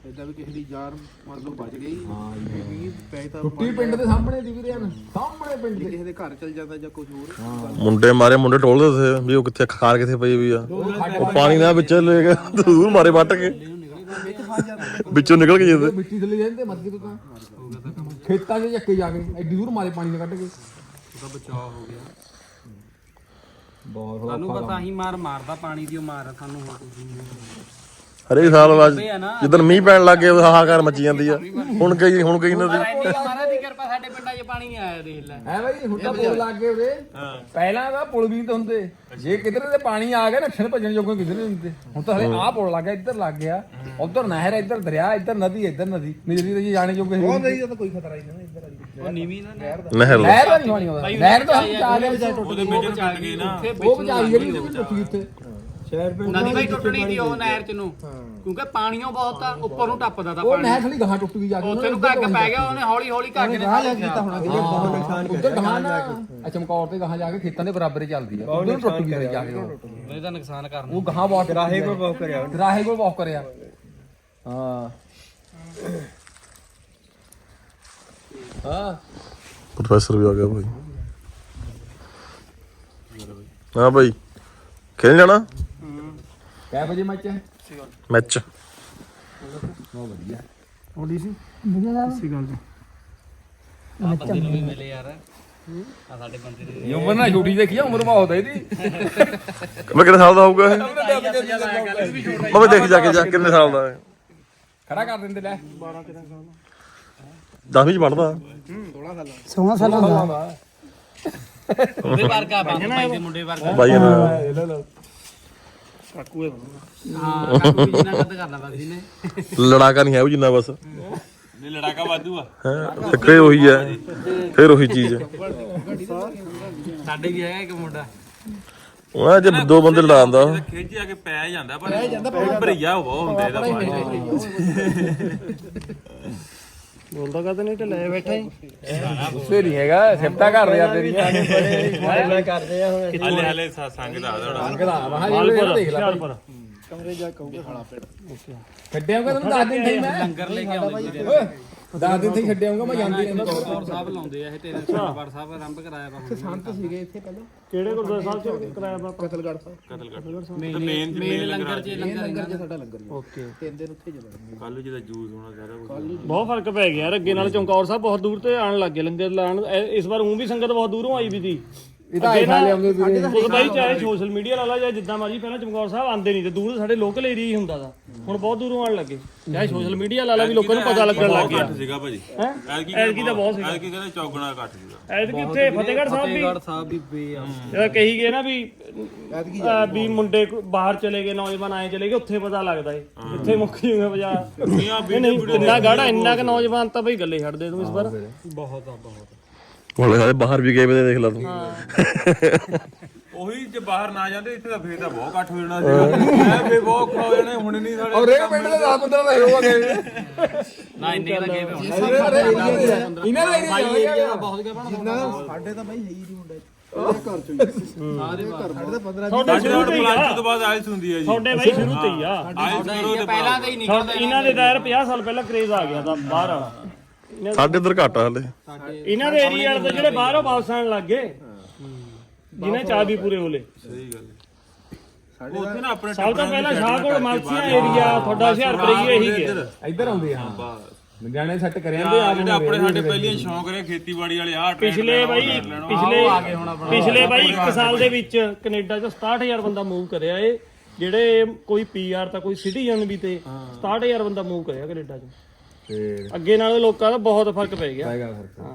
ਇਦਾਂ ਵੀ ਕਿਸੇ ਦੀ ਜਾਨ ਮਤਲਬ ਬਚ ਗਈ। ਹਾਂ ਵੀ ਪੈ ਤਾਂ ਟੁੱਟੀ ਪਿੰਡ ਦੇ ਸਾਹਮਣੇ ਦੀ ਵੀਰੇ ਹਨ ਸਾਹਮਣੇ ਪਿੰਡ ਦੇ। ਕਿਸੇ ਦੇ ਘਰ ਚਲ ਜਾਂਦਾ ਜਾਂ ਕੁਝ ਹੋਰ। ਮੁੰਡੇ ਮਾਰੇ ਮੁੰਡੇ ਟੋਲਦੇ ਸੀ ਵੀ ਉਹ ਕਿੱਥੇ ਖਾਰ ਕਿੱਥੇ ਪਈ ਵੀ ਆ। ਉਹ ਪਾਣੀ ਨਾਲ ਵਿੱਚ ਲੈ ਕੇ ਦੂਰ ਮਾਰੇ ਵੱਟ ਕੇ। ਵਿੱਚੋਂ ਨਿਕਲ ਕੇ ਜਾਂਦੇ ਮਿੱਟੀ ਥੱਲੇ ਜਾਂਦੇ ਮਰ ਗਏ ਤੂੰ ਤਾਂ। ਖੇਤਾਂ 'ਚ ਚੱਕੇ ਜਾ ਕੇ ਐਡੀ ਦੂਰ ਮਾਰੇ ਪਾਣੀ ਨਾਲ ਕੱਢ ਕੇ। ਉਹਦਾ ਬਚਾਅ ਹੋ ਗਿਆ। ਬਹੁਤ ਸਾਨੂੰ ਬਸ ਆਹੀ ਮਾਰ ਮਾਰਦਾ ਪਾਣੀ ਦੀ ਉਹ ਮਾਰ ਆ, ਸਾਨੂੰ ਹੋਰ ਕੁਝ ਨਹੀਂ। ਹਰੇਕ ਸਾਲ ਬਾਅਦ ਜਦੋਂ ਮੀਂਹ ਪੈਣ ਲੱਗ ਗਿਆ ਹਾਹਾਕਾਰ ਮੱਚੀ ਜਾਂਦੀ ਆ। ਹੁਣ ਗਈ ਹੁਣ ਗਈ ਨਦੀ ਦੀ ਕਿਰਪਾ ਸਾਡੇ ਪਿੰਡਾਂ 'ਚ ਪਾਣੀ ਨਹੀਂ ਆਇਆ ਦੇਖ ਲੈ। ਐ ਬਾਈ ਹੁਣ ਤਾਂ ਪੁਲ ਲੱਗ ਗਏ ਉਹਦੇ ਪਹਿਲਾਂ ਦਾ ਪੁਲ ਵੀ ਤਾਂ ਹੁੰਦੇ। ਜੇ ਕਿਧਰੇ ਤੇ ਪਾਣੀ ਆ ਗਿਆ ਨੱਠਣ ਭੱਜਣ ਜੋਗੇ ਕਿਧਰੇ ਨਹੀਂ ਹੁੰਦੇ। ਹੁਣ ਤਾਂ ਹਲੇ ਆਹ ਪੁਲ ਲੱਗ ਗਿਆ ਇੱਧਰ ਲੱਗ ਗਿਆ। ਉਧਰ ਨਹਿਰ ਇੱਧਰ ਦਰਿਆ ਇੱਧਰ ਨਦੀ ਇੱਧਰ ਨਦੀ। ਨਿਜਰੀ ਤੇ ਜੀ ਜਾਣੇ ਜੋਗੇ ਹੈ ਨਹੀਂ। ਤਾਂ ਕੋਈ ਖਤਰਾ ਹੀ ਨਹੀਂ ਇੱਧਰ ਆ ਉਹ ਨੀਵੀਂ ਨਾ ਨਹਿਰ ਨਹਿਰ ਲਾ। ਨਹਿਰ ਦਾ ਨਹੀਂ ਪਾਣੀ ਆਉਂਦਾ ਨਹਿਰ ਤਾਂ ਹਮ ਚਾਹ ਲਿਆ ਉਹਦੇ ਵਿੱਚ ਟੁੱਟ ਗਈ। ਨਾ। ਉਹ ਬਚਾਈ ਜਿਹੜੀ ਉਹ ਵੀ ਟੁੱਟ ਗਈ ਉੱਥੇ। ਸ਼ਹਿਰ ਪਿੰਡ ਨਦੀ ਬਾਈ ਟੁੱਟਣੀ ਦੀ ਉਹ ਨਹਿਰ 'ਚ ਨੂੰ। ਕਿਉਂਕਿ ਪਾਣੀਓ ਬਹੁਤ ਆ ਉੱਪਰ ਨੂੰ ਟੱਪਦਾ ਤਾ ਉਹ ਪਾਣੀ। ਨਹਿਰ ਥਲੀ ਗਾਹਾਂ ਟੁੱਟ ਗਈ ਜਾ ਕੇ ਉੱਥੇ ਨੂੰ ਕੱਗ ਪੈ ਗਿਆ ਉਹਨੇ ਹੌਲੀ ਹੌਲੀ ਕੱਗ ਨੇ ਰਾਹ ਕੀਤਾ। ਹੋਣਾ ਕਿਤੇ ਬਹੁਤ ਨੁਕਸਾਨ ਉੱਧਰ ਗਾਹਾਂ ਨਾ ਆ ਚਮਕੌਰ ਤੇ ਗਾਹਾਂ ਜਾ ਕੇ ਖੇਤਾਂ ਦੇ ਬਰਾਬਰ ਹੀ ਚੱਲਦੀ ਆ। ਉਧਰ ਨੂੰ ਟੁੱਟ ਗਈ ਜਾ ਕੇ। ਉਹ। ਇਹਦਾ ਨੁਕਸਾਨ ਕਰਨਾ। ਉਹ ਗਾਹਾਂ ਬਹੁਤ ਰਾਹੇ ਕੋਲ ਬਹੁਤ ਕਰਿਆ ਰਾਹੇ ਕੋਲ ਵਾਕ ਕਰਿਆ। ਹਾਂ। ਹਾਂ। ਪ੍ਰੋਫੈਸਰ ਵੀ ਆ ਗਿਆ ਭਾਈ। ਹਾਂ ਭਾਈ। ਖੇਲ ਜਾਣਾ? ਕੈ ਵਜੇ ਮੈਚ? ਹੈ ਮੈਚ ਬਹੁਤ ਵਧੀਆ। ਆਉਂਦੀ ਸੀ। ਆ ਬੰਦੇ ਨੂੰ ਵੀ ਮਿਲੇ ਯਾਰ। ਆ ਸਾਡੇ ਬੰਦੇ ਦੇ। ਇਹ ਉਮਰ ਨਾਲ ਛੋਟੀ ਦੇਖੀ ਆ ਉਮਰ ਬਹੁਤ ਹੈ ਇਹਦੀ। ਮੈਂ ਕਿੰਨੇ ਸਾਲ ਦਾ ਹੋਊਗਾ ਇਹ? ਮੈਂ ਵੀ ਦੇਖ ਜਾ ਕੇ ਜਾ ਕਿੰਨੇ ਸਾਲ ਦਾ ਹੈ ਖੜਾ ਕਰ ਦਿੰਦੇ ਲੈ। 10ਵੀਂ ਚ ਪੜਦਾ ਉਹਦੇ ਵਰਗਾ ਬੰਦ ਭਾਈ ਦੇ ਮੁੰਡੇ ਵਰਗਾ। ਬਾਈ ਨਾ ਹਾਂ ਕਾਕੂ ਵੀ ਜਿੰਨਾ ਕੱਦ ਕਰਨਾ ਬਸ ਇਹਨੇ। ਲੜਾਕਾ ਨਹੀਂ ਹੈ ਉਹ ਜਿੰਨਾ ਬਸ। ਨੇ ਲੜਾਕਾ ਵਾਧੂ ਆ। ਹੈਂ, ਫੇਰ ਉਹੀ ਹੈ ਫੇਰ ਉਹੀ ਚੀਜ਼ ਹੈ ਸਾਡੇ ਵੀ ਹੈਗਾ ਇੱਕ ਮੁੰਡਾ। ਉਹਨਾਂ ਜੇ ਦੋ ਬੰਦੇ ਲੜਾਉਂਦਾ ਖਿੱਚ ਆ ਕੇ ਪੈ ਜਾਂਦਾ ਪਰ ਭਰੀਆ ਬਹੁਤ ਹੁੰਦੇ ਇਹਦਾ ਪਾਣੀ ਬੋਲਦਾ ਕਦ ਨਹੀਂ ਢਿੱਲੇ ਬੈਠਾ ਹੀ। ਗੁੱਸੇ ਨਹੀਂ ਹੈਗਾ ਸਿਫਤਾਂ ਕਰ ਰਿਹਾ ਤੇਰੀਆਂ ਮੈਂ ਕਰਦੇ ਆ ਹੁਣ। ਹਲੇ ਹਲੇ ਸੰਗ ਦਾ ਆਦਾ ਅੰਗਦਾ ਮਹਾ ਦੇਖ ਲੈ ਪਰ। ਛੱਡਿਆਂਗਾ ਤੈਨੂੰ ਦੱਸ ਦਿਨ ਮੈਂ? ਲੰਗਰ ਲੈ ਕੇ ਆਉਂਦੇ ਜੀ ਓਏ ਦੱਸ ਦਿਨ ਥਈ ਛੱਡਿਆਂਗਾ ਮੈਂ ਜਾਂਦੀ ਰਹਿੰਦਾ ਗੁਰਦੁਆਰਾ ਸਾਹਿਬ ਲਾਉਂਦੇ ਆ ਇਹ ਤੇਰੇ ਸਰਦਾਰ ਸਾਹਿਬ ਆਰੰਭ ਕਰਾਇਆ ਵਾ ਹੁਣ। ਸੰਤ ਸੀਗੇ ਇੱਥੇ ਪਹਿਲਾਂ। ਕਿਹੜੇ ਗੁਰਦੁਆਰਾ ਸਾਹਿਬ ਚ ਕਰਾਇਆ ਵਾ ਕਤਲਗੜ੍ਹ ਸਾਹਿਬ। ਕਤਲ ਕਰ ਮੇਨ ਲੰਗਰ ਚ ਲੰਗਰ ਚ ਸਾਡਾ ਲੰਗਰ ਜੀ ਓਕੇ। ਤਿੰਨ ਦਿਨ ਉੱਥੇ ਚੱਲਣਾ ਕੱਲ ਜਿਹਦਾ ਜੂਸ ਹੋਣਾ ਸਾਰਾ ਕੁਝ ਬਹੁਤ ਫ਼ਰਕ ਪੈ ਗਿਆ ਯਾਰ ਅੱਗੇ ਨਾਲ ਚੌਂਕੌਰ ਸਾਹਿਬ ਬਹੁਤ ਦੂਰ ਤੇ ਆਣ ਲੱਗੇ ਲੰਗਰ ਲਾਣ ਇਸ ਵਾਰ ਉਹ ਵੀ ਸੰਗਤ ਬਹੁਤ ਦੂਰੋਂ ਆਈ ਵੀ ਸੀ। ਇਹ ਤਾਂ ਆਏ ਖਾ ਲਿਆਉਂਦੇ ਵੀਰੇ। ਉਹ ਬਾਈ ਚਾਹੇ ਸੋਸ਼ਲ ਮੀਡੀਆ ਲਾ ਲਾ ਜਾਂ ਜਿੱਦਾਂ ਮਰਜ਼ੀ ਪਹਿਲਾਂ ਚਮਕੌਰ ਸਾਹਿਬ ਆਂਦੇ ਨਹੀਂ ਤੇ ਦੂਰ ਸਾਡੇ ਲੋਕਲ ਏਰੀਆ ਹੀ ਹੁੰਦਾ ਦਾ ਹੁਣ ਬਹੁਤ ਦੂਰੋਂ ਆਣ ਲੱਗੇ। ਚਾਹੇ ਸੋਸ਼ਲ ਮੀਡੀਆ ਲਾ ਲਾ ਵੀ ਲੋਕਾਂ ਨੂੰ ਪਤਾ ਲੱਗਣ ਲੱਗ ਗਿਆ। ਘੱਟ ਸੀਗਾ ਭਾਜੀ। ਹੈ? ਐਤਕੀ ਐਤਕੀ ਤਾਂ ਬਹੁਤ ਸੀਗਾ। ਐਤਕੀ ਕਹਿੰਦੇ ਚੌਗਣਾ ਘੱਟ ਸੀਗਾ। ਐਤਕੀ ਉੱਥੇ ਫਤਿਹਗੜ੍ਹ ਸਾਹਿਬ ਵੀ ਸਾਹਿਬ ਵੀ ਬੇ ਆ ਜਿਹੜਾ ਕਹੀ ਗਏ ਨਾ ਵੀ ਅਹ ਵੀ ਮੁੰਡੇ ਕੋ- ਬਾਹਰ ਚਲੇ ਗਏ ਨੌਜਵਾਨ ਆਏ ਚਲੇ ਗਏ ਉੱਥੇ ਪਤਾ ਲੱਗਦਾ ਏ। ਇੱਥੇ ਮੁੱਕ ਜੂਗਾ ਬਾਜ਼ਾਰ। ਨਹੀਂ ਨਹੀਂ ਇੰਨਾ ਗਾੜਾ ਇੰਨਾ ਕ ਨੌਜਵਾਨ ਤਾਂ ਬਈ ਗੱਲੇ ਛੱਡ ਦੇ ਤੂੰ ਇਸ ਵਾਰ। ਬਹੁਤ ਆ ਬਹੁਤ ਹੁਣ ਹਾਲੇ ਬਾਹਰ ਵੀ ਗਏ ਵੇ ਦੇਖ ਲਾ ਤੂੰ। ਉਹੀ ਜੇ ਬਾਹਰ ਨਾ ਜਾਂਦੇ ਇੱਥੇ ਤਾਂ ਫੇਰ ਤਾਂ ਬਹੁਤ ਘੱਟ ਹੋ ਜਾਣਾ ਸੀਗਾ ਐ ਫੇ ਬਹੁਤ ਔਖਾ ਹੋ ਜਾਣਾ ਹੁਣ ਨਹੀਂ ਸਾਡੇ ਔਰ ਇਹ ਪਿੰਡ ਦੇ 10 15 ਦਾ ਹੋ ਗਏ ਨਾ ਇੰਨੇ ਦਾ ਗਏ ਹੋਣ। ਇਹਨਾਂ ਦਾ ਏਰੀਆ ਬਹੁਤ ਗਏ ਬਣ ਸਾਡੇ ਤਾਂ ਬਾਈ ਹੈ ਹੀ ਨਹੀਂ ਮੁੰਡਾ। ਇਹਦੇ ਘਰ ਚੋਂ ਹੀ ਸਾਰੇ ਘਰ ਸਾਡੇ ਤਾਂ 15 ਤੁਹਾਡੇ ਸ਼ੁਰੂ ਤੋਂ ਤੋਂ ਬਾਈ ਸ਼ੁਰੂ ਤੋਂ ਹੀ ਆ। ਤੇ ਪਹਿਲਾਂ ਤਾਂ ਹੀ ਨਹੀਂ ਹੁਣ ਇਹਨਾਂ ਦੇ ਦਾਇਰ 50 ਸਾਲ ਪਹਿਲਾਂ ਕਰੇਜ਼ ਆ ਗਿਆ ਤਾਂ ਬਾਹਰ ਵਾਲਾ। ਸਾਡੇ ਇੱਧਰ ਘੱਟ ਆ ਹਲੇ। ਇਹਨਾਂ ਦੇ ਏਰੀਆ ਵਾਲੇ ਤਾਂ ਜਿਹੜੇ ਬਾਹਰੋਂ ਵਾਪਸ ਆਣ ਲੱਗ ਗਏ। ਜਿਨ੍ਹਾਂ ਚਾਹ ਵੀ ਪੂਰੇ ਹੋਲੇ। ਸਹੀ ਗੱਲ ਹੈ। ਉੱਥੇ ਨਾ ਆਪਣੇ ਸਭ ਤੋਂ ਪਹਿਲਾਂ ਸ਼ਾਹਕੋਟ ਮਾਲਸੀਆਂ ਏਰੀਆ ਤੁਹਾਡਾ ਹੁਸ਼ਿਆਰਪੁਰ ਏਰੀਆ ਇਹੀ ਗਿਆ ਇੱਧਰ ਆਉਂਦੇ ਆ। ਜਾਣੇ ਸੈੱਟ ਕਰਿਆ ਤੇ ਆ ਆ ਜਿਹੜੇ ਆਪਣੇ ਸਾਡੇ ਪਹਿਲੀਆਂ ਸ਼ੌਂਕ ਰਹੇ ਖੇਤੀਬਾੜੀ ਵਾਲੇ ਆ ਪਿਛਲੇ ਬਾਈ ਪਿਛਲੇ ਪਿਛਲੇ ਬਾਈ 1 ਸਾਲ ਦੇ ਵਿੱਚ ਕੈਨੇਡਾ ਚ 67000 ਬੰਦਾ ਮੂਵ ਕਰਿਆ ਏ। ਜਿਹੜੇ ਕੋਈ ਪੀਆਰ ਤਾਂ ਕੋਈ ਸਿਟੀਜ਼ਨ ਵੀ ਤੇ 67000 ਬੰਦਾ ਮੂਵ ਕਰਿਆ ਕੈਨੇਡਾ ਚ। ਤੇ ਅੱਗੇ ਨਾਲੋਂ ਲੋਕਾਂ ਦਾ ਬਹੁਤ ਫ਼ਰਕ ਪੈ ਗਿਆ। ਫ਼ਰਕ।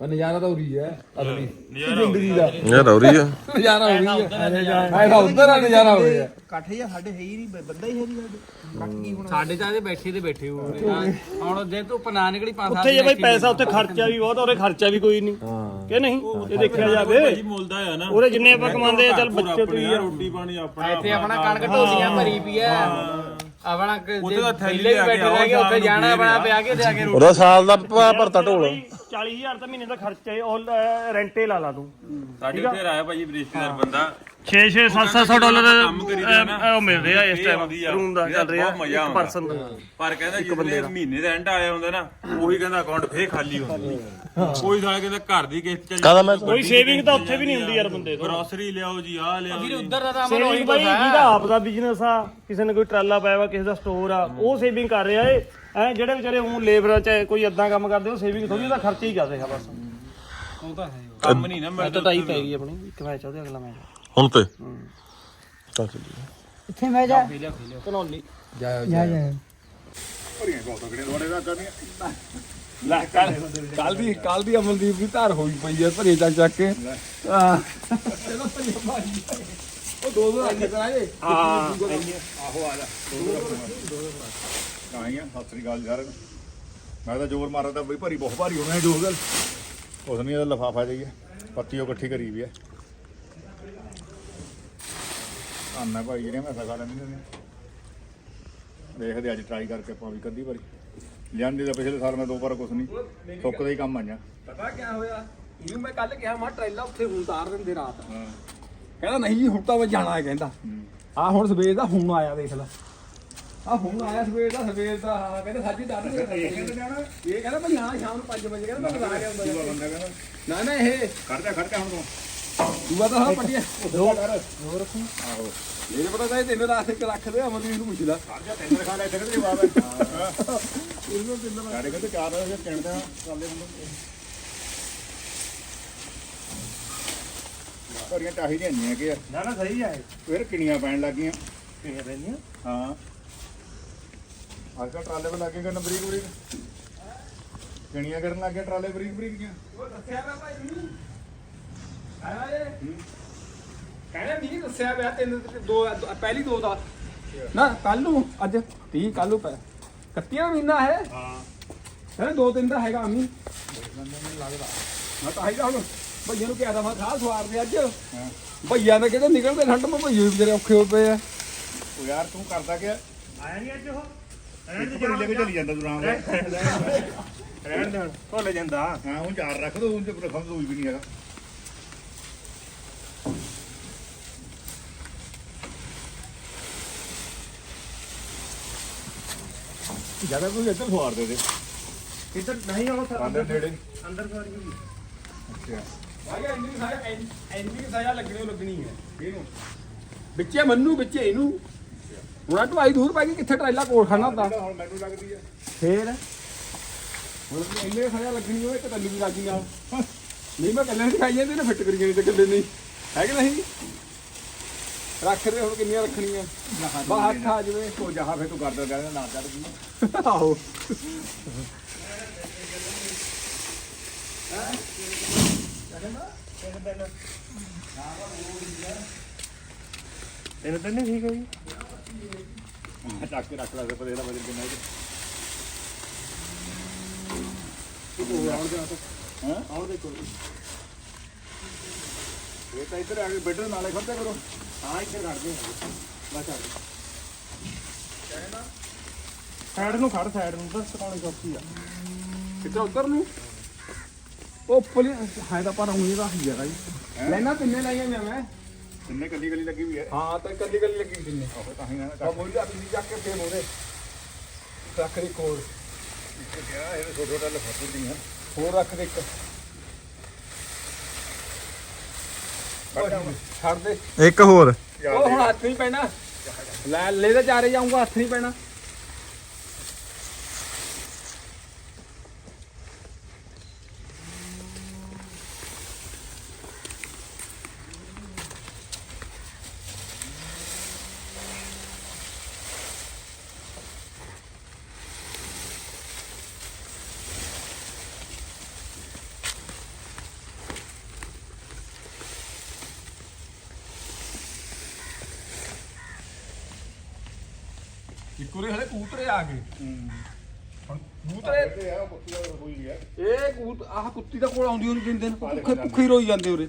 ਪਰ ਨਜ਼ਾਰਾ ਤਾਂ ਉਰੀ ਹੈ ਅਸਲੀ। ਨਜ਼ਾਰਾ ਜ਼ਿੰਦਗੀ ਦਾ। ਯਾਰ ਹੋ। ਰਹੀ ਆ ਨਜ਼ਾਰਾ ਉਰੀ ਹੈ। ਆਏਗਾ ਉਧਰ ਆ ਨਜ਼ਾਰਾ ਹੋ। ਰਿਹਾ ਇਕੱਠ ਜਾਂ ਸਾਡੇ ਹੈ ਹੀ ਨਹੀਂ ਬੰਦਾ ਹੀ ਹੈ ਨਹੀਂ ਸਾਡੇ। ਕੱਟ ਕੀ ਹੋਣਾ? ਸਾਡੇ ਤਾਂ ਇਹਦੇ ਬੈਠੇ ਤੇ ਬੈਠੇ ਹੋ। ਹੁਣ ਜੇ ਤੂੰ ਪਨਾ ਨਿਕਲੀ ਪੰਜ ਉੱਥੇ ਜੇ ਬਾਈ ਪੈਸਾ ਉੱਥੇ ਖਰਚਾ ਵੀ ਬਹੁਤ ਔਰੇ ਖਰਚਾ ਵੀ ਕੋਈ ਨਹੀਂ। ਕਿ ਨਹੀਂ? ਇਹ ਦੇਖਿਆ ਜਾਵੇ ਭਾਜੀ ਮੁੱਲਦਾ ਆ ਨਾ। ਉਹਦੇ ਜਿੰਨੇ ਆਪਾਂ ਕਮਾਉਂਦੇ ਆ ਚੱਲ ਬੱਚਤ ਵੀ ਆ। ਰੋਟੀ ਪਾਣੀ ਆਪਣਾ ਇੱਥੇ ਆਪਣਾ ਕਣਕ ਢੋਲੀਆਂ ਭਰੀ ਪਈ ਆ ਆਪਣਾ ਕ- ਉੱਥੇ ਜੇ ਤਾਂ ਥੈਲੀ ਪਹਿਲੇ ਵੀ ਲਿਆ ਕੇ ਬੈਠੇ ਰਹਿ ਗਏ ਆਓ, ਉੱਥੇ ਜਾਣਾ ਆਪਣਾ ਪਿਆ ਕੇ ਆ ਕੇ ਰੋਟੀ। ਉਹਦਾ ਸਾਲ ਦਾ ਭ- ਭਰਤਾ ਢੋਲ। 40000 ਤਾਂ ਮਹੀਨੇ ਦਾ ਖਰਚਾ ਹੈ ਉਹ ਰੈਂਟੇ ਲਾ ਲਾ ਤੂੰ। ਸਾਡੇ ਉੱਥੇ ਆਇਆ ਭਾਜੀ ਰਿਸ਼ਤੇਦਾਰ ਬੰਦਾ। 6 6 7 700 ਡਾਲਰ ਕੰਮ ਕਰੀ ਜਾਣਾ। ਉਹ ਮਿਲ ਰਿਹਾ ਇਸ ਇਹ ਟਾਈਮ ਆਉਂਦੀ ਆ। ਰੂਮ ਦਾ ਚੱਲ ਰਿਹਾ ਬਹੁਤ ਮਜ਼ਾ ਇੱਕ ਆਉਂਦਾ। ਪਰਸਨ ਦਾ ਪਰ ਕਹਿੰਦਾ ਜਿਸਲੇ ਮਹੀਨੇ ਦਾ ਐਂਡ ਆਇਆ ਹੁੰਦਾ ਨਾ ਉਹੀ ਕਹਿੰਦਾ ਅਕਾਊਂਟ ਫੇਰ ਖਾਲੀ ਹੁੰਦਾ। ਕੋਈ ਸਾਲਾ ਕਹਿੰਦਾ ਘਰ ਦੀ ਕਿਸ਼ਤ ਚੱਲ। ਕਾਹਦਾ ਮੈਂ ਕੋਈ ਸੇਵਿੰਗ ਤਾਂ ਉੱਥੇ ਵੀ ਨਹੀਂ ਹੁੰਦੀ ਯਾਰ ਬੰਦੇ ਤੋਂ। ਗਰੋਸਰੀ ਲਿਆਓ ਜੀ ਆ ਲਿਆਓ ਜੀ। ਉਧਰ ਦਾ ਤਾਂ ਅਮਲ ਉਹੀ ਸੇਵਿੰਗ ਬਾਈ ਜਿਹਦਾ ਆਪ ਦਾ ਬਿਜ਼ਨਸ ਆ ਕਿਸੇ ਨੇ ਕੋਈ ਟਰਾਲਾ ਪਾਇਆ ਵਾ ਕਿਸੇ ਦਾ ਸਟੋਰ ਆ ਉਹ ਸੇਵਿੰਗ ਕਰ ਰਿਹਾ ਏ। ਐ ਜਿਹੜੇ ਵਿਚਾਰੇ ਹੁਣ ਲੇਬਰਾਂ ਚ ਕੋਈ ਅੱਧਾ ਕੰਮ ਕਰਦੇ ਉਹ ਸੇਵਿੰਗ ਥੋੜੀ ਉਹਦਾ ਖਰਚਾ ਹੀ ਕਰ ਰਿਹਾ ਬਸ। ਉਹ ਤਾਂ ਹੈ ਕੰਮ ਨਹੀਂ ਨਾ ਮੈਂ ਮਿਲਦਾ ਤਾਂ ਟਾਈ ਪੈ ਗਈ ਆਪਣੀ ਇੱਕ ਮੈਚ ਉਹਦੇ ਅਗਲਾ ਮੈਚ ਹੁਣ ਤੇ। ਚੱਲ ਚੱਲੀਏ ਧਨੌਲੀ ਲੈ ਕੱਲ ਕੱਲ ਦੀ ਕੱਲ ਦੀ ਅਮਨਦੀਪ ਦੀ ਧਾਰ ਹੋਈ ਪਈ ਆ ਭਰੇ ਚੱਕ ਚੱਕ ਕੇ। ਹਾਂ ਚਲੋ ਭਰੇ ਭਾਜੀ ਉਹ ਦੋ ਦੋ ਰੱਖ ਕਰਾ ਜੇ ਆਈਆਂ ਸਤਿ ਸ੍ਰੀ ਅਕਾਲ ਯਾਰ ਮੈਂ ਤਾਂ ਜ਼ੋਰ ਮਾਰਦਾ ਬਈ ਭਰੀ ਬਹੁਤ ਭਾਰੀ ਹੋਣਾ ਜੋ ਗੱਲ। ਉਸ ਨੇ ਇਹਦਾ ਲਫਾਫਾ ਜਾਈਏ ਪੱਤੀ ਉਹ ਇਕੱਠੀ ਕਰੀ ਵੀ ਹੈ ਆਨਾ ਭਾਈ ਜਿਹੜੇ ਮੈਂ ਸਗਾ ਲੈਂਦੇ ਨੇ ਦੇਖਦੇ ਅੱਜ ਟਰਾਈ ਕਰਕੇ ਆਪਾਂ ਵੀ ਕੱਦੀ ਵਾਰੀ। ਲਿਆਂਦੇ ਤਾਂ ਪਿਛਲੇ ਸਾਲ ਮੈਂ ਦੋ ਵਾਰ ਕੁਛ ਨਹੀਂ ਸੁੱਕ ਦਾ ਹੀ ਕੰਮ ਆਇਆ ਪਤਾ ਕੀ ਹੋਇਆ? ਇਹਨੂੰ ਮੈਂ ਕੱਲ ਕਿਹਾ ਮਾ ਟ੍ਰੇਲਾ ਉੱਥੇ ਹੁਣ ਉਤਾਰ ਦਿੰਦੇ ਰਾਤ। ਕਹਿੰਦਾ ਨਹੀਂ ਜੀ ਹੁਣ ਤਾਂ ਮੈਂ ਜਾਣਾ ਹੈ ਕਹਿੰਦਾ। ਆ ਹੁਣ ਸਵੇਰ ਦਾ ਹੁਣ ਆਇਆ ਦੇਖ ਲੈ। ਆ ਹੁਣ ਆਇਆ ਸਵੇਰ ਦਾ ਸਵੇਰ ਦਾ ਹਾਂ ਕਹਿੰਦਾ ਸਾਜੀ ਡਰ ਇਹ ਕਹਿੰਦਾ ਭਾਈ ਹਾਂ ਸ਼ਾਮ ਨੂੰ 5 ਵਜੇ ਕਹਿੰਦਾ ਮੈਂ ਲਗਾ ਕੇ ਆਉਂਦਾ ਨਾ ਨਾ ਇਹ ਖੜ ਜਾ ਖੜ ਜਾ ਹੁਣ ਤੂੰ। ਦੂਆ ਤਾਂ ਹਾਂ ਪੱਟੀਆਂ। ਦੋ। ਹੋਰ ਰੱਖੂ। ਆਹੋ। ਮੇਰੇ ਪਤਾ ਤਾਂ ਇਹ ਤਿੰਨ ਰਾਤ ਇੱਕ ਰੱਖ ਦੇ ਅਮਰਦੀਪ ਨੂੰ ਪੁੱਛ ਲੈ। ਜਾ ਤਿੰਨ ਖਾ ਲੈ ਇੱਥੇ ਕਿਤੇ ਬਾਬਾ ਇਹਨੂੰ ਤਿੰਨ ਸਾਡੇ ਕਹਿੰਦੇ ਚਾਰ ਵਜੇ ਤਿੰਨ ਦਾ ਚੱਲਦੇ ਹੁੰਦੇ ਭਰੀਆਂ ਚਾਹੀਦੀਆਂ ਨਹੀਂ ਕਿ ਯਾਰ ਨਾ ਨਾ ਸਹੀ ਆ ਫਿਰ ਕਿੰਨੀਆਂ ਪੈਣ ਲੱਗੀਆਂ। ਇਹ ਰਹਿੰਦੀਆਂ ਹਾਂ। ਅੱਜ ਕੱਲ੍ਹ ਟਰਾਲੇ 'ਤੇ ਲੱਗੇ ਕਰਨ ਬਰੀਕ ਬਰੀਕ ਕਿੰਨੀਆਂ ਕਰਨ ਲੱਗੇ ਟਰਾਲੇ ਬਰੀਕ ਬਰੀਕ ਦੀਆਂ ਕਹਿੰਦਾ ਨਹੀਂ ਦੱਸਿਆ ਪਿਆ ਤਿੰਨ ਦੋ ਪਹਿਲੀ ਦੋ ਦਾ। ਨਾ ਕੱਲ ਨੂੰ ਅੱਜ 30 ਕੱਲ ਨੂੰ ਪੈ ਕੱਤੀਆਂ ਮਹੀਨਾ ਹੈ? ਹਾਂ। ਹੈ ਦੋ ਤਿੰਨ ਦਾ ਹੈਗਾ ਅਮੀ। ਮੈਂ ਤਾਂ ਹੀ ਤਾਂ ਹੁਣ ਭਈਏ ਨੂੰ ਕਿਹਾ ਤਾਂ ਮੈਂ ਖਾਸ ਸਵਾਰ ਦੇ ਅੱਜ। ਭਈਆ ਨੇ ਕਿਤੇ ਨਿਕਲਦੇ ਠੰਡ ਮੈਂ ਭਈਏ ਵੀ ਵਿਚਾਰੇ ਔਖੇ ਹੋ ਪਏ ਆ। ਉਹ ਯਾਰ ਤੂੰ ਕਰਦਾ ਕਿ ਆਇਆ ਨਹੀਂ ਅੱਜ ਉਹ? ਲੈ ਕੇ ਚਲੀ ਜਾਂਦਾ ਨਾਲ ਰਹਿਣ ਦੇ। ਭੁੱਲ ਜਾਂਦਾ। ਹਾਂ ਉਹ ਚਾਰ ਰੱਖ ਦੋ ਉਹਦੇ ਪਰ ਖੰਭ ਵੀ ਨਹੀਂ ਹੈਗਾ। ਜ਼ਿਆਦਾ ਕੋਈ ਇੱਧਰ ਸਵਾਰ ਦੇ ਦੇ। ਇੱਧਰ ਨਹੀਂ ਆਉ ਅੰਦਰ ਨੇੜੇ। ਅੰਦਰ ਸਵਾਰੀ ਹੋਈ ਅੱਛਾ। ਭਾਈ ਇੰਨੀ ਸਜ਼ਾ ਇੰਨੀ- ਸਜ਼ਾ ਲੱਗਣੀ ਓ ਲੱਗਣੀ ਹੈ। ਇਹਨੂੰ। ਵਿੱਚੇ ਮੰਨੂ ਵਿੱਚੇ ਇਹਨੂੰ। ਹੁਣ ਢਵਾਈ ਦੂਰ ਪੈ ਗਈ ਕਿੱਥੇ ਟਰੈਲਾ ਕੋਲ ਖਾਣਾ ਹੁੰਦਾ? ਹੁਣ ਮੈਨੂੰ ਲੱਗਦੀ ਹੈ। ਫੇਰ? ਹੁਣ ਇੰਨੇ ਸਜ਼ਾ ਲੱਗਣੀ ਹੋਏ ਇੱਕ ਤੈਨੂੰ ਵੀ ਲੱਗੀ ਨਾਲ। ਨਹੀਂ ਮੈਂ ਕੱਲੇ ਨਹੀਂ ਖਾਈ ਜਾਂਦੇ ਨੇ ਫਿੱਟ ਕਰੀ ਜਾਂਦੇ ਤੇ ਕੱਲੇ ਨਹੀਂ ਹੈ ਕਿ ਨਹੀਂ? ਰੱਖ ਰਹੇ ਹੁਣ ਕਿੰਨੀਆਂ ਰੱਖਣੀਆਂ? ਬਾਹਰ ਹੱਥ ਆ ਜਵੇ। ਉਹ ਜਹਾ ਫੇ ਤੂੰ ਕਰਦਾ ਕਹਿੰਦਾ ਨਾ ਚੜ ਗਈ। ਆਹੋ। ਇਹਨੂੰ ਤਾਂ ਨਹੀਂ ਠੀਕ ਹੈ ਜੀ। ਚੱਕ ਕੇ ਰੱਖ ਲੈ ਤੇ ਪਰ ਇਹਦਾ ਵਜਨ ਕਿੰਨਾ ਹੈ? ਹਾਂ ਆਉਂ ਦੇਖੋ ਇਹ ਤਾਂ ਇੱਧਰ ਆ ਕੇ ਬੈਠੋ ਨਾਲੇ ਖੜਦੇ ਕਰੋ। ਹਾਂ ਇੱਧਰ ਕਰਦੇ ਬਸ ਆ ਸਾਈਡ ਨੂੰ ਖੜ ਸਾਈਡ ਨੂੰ। ਬਸ ਸਕਾਉਣੀ ਸੌਖੀ ਆ। ਕਿੱਧਰ ਉੱਧਰ ਨੂੰ? ਉਹ ਪੁਲੀ ਹੈ ਤਾਂ ਪਰ ਉਹੀ ਦਾ ਹੀ ਹੈ? ਜੀ ਲੈਣਾ ਤਿੰਨੇ ਲਾਈਆਂ ਮੈਂ ਮੈਂ। ਕਿੰਨੇ ਕੱਲੀ ਕੱਲੀ ਲੱਗੀ ਵੀ ਹੈ। ਹਾਂ ਤਾਂ ਕੱਲੀ ਕੱਲੀ ਲੱਗੀ ਤਿੰਨੇ। ਆਹੋ ਤਾਂ ਹੀ ਨਾ ਆ ਮੋਰੀ ਆ ਵੀ ਚੱਕ ਕੇ ਫੇਰ ਮੋਰੇ ਰੱਖ ਦੇ ਕੋਲ। ਕਿਹਾ ਇਹ ਛੋਟੇ ਛੋਟੇ ਲਫਾਫੇ ਦੀ ਹੈ ਹੋਰ ਰੱਖ ਦੇ ਇੱਕ। ਛੱਡ ਦੇ। ਇੱਕ ਹੋਰ। ਉਹ ਹੁਣ ਹੱਥ ਨਹੀਂ ਪੈਣਾ। ਲੈ ਲੈ ਤਾਂ ਚਾਰੇ ਜਾਊਂਗਾ ਹੱਥ ਨਹੀਂ ਪੈਣਾ ਇੱਕੋ ਹਲੇ ਕੂਤਰੇ ਆ ਗਏ ਹੁਣ ਕੂਤਰੇ ਇਹ ਆ ਉਹ ਕੁੱਤੀ ਦਾ ਹੋਈ ਹੈ ਇਹ ਕੂਤ ਦਾ ਕੋਲ ਆਉਂਦੀ ਉਹਨੂੰ ਦਿਨ ਭੁੱਖੇ ਭੁੱਖੇ ਹੀ ਰੋਈ ਜਾਂਦੇ ਉਰੇ।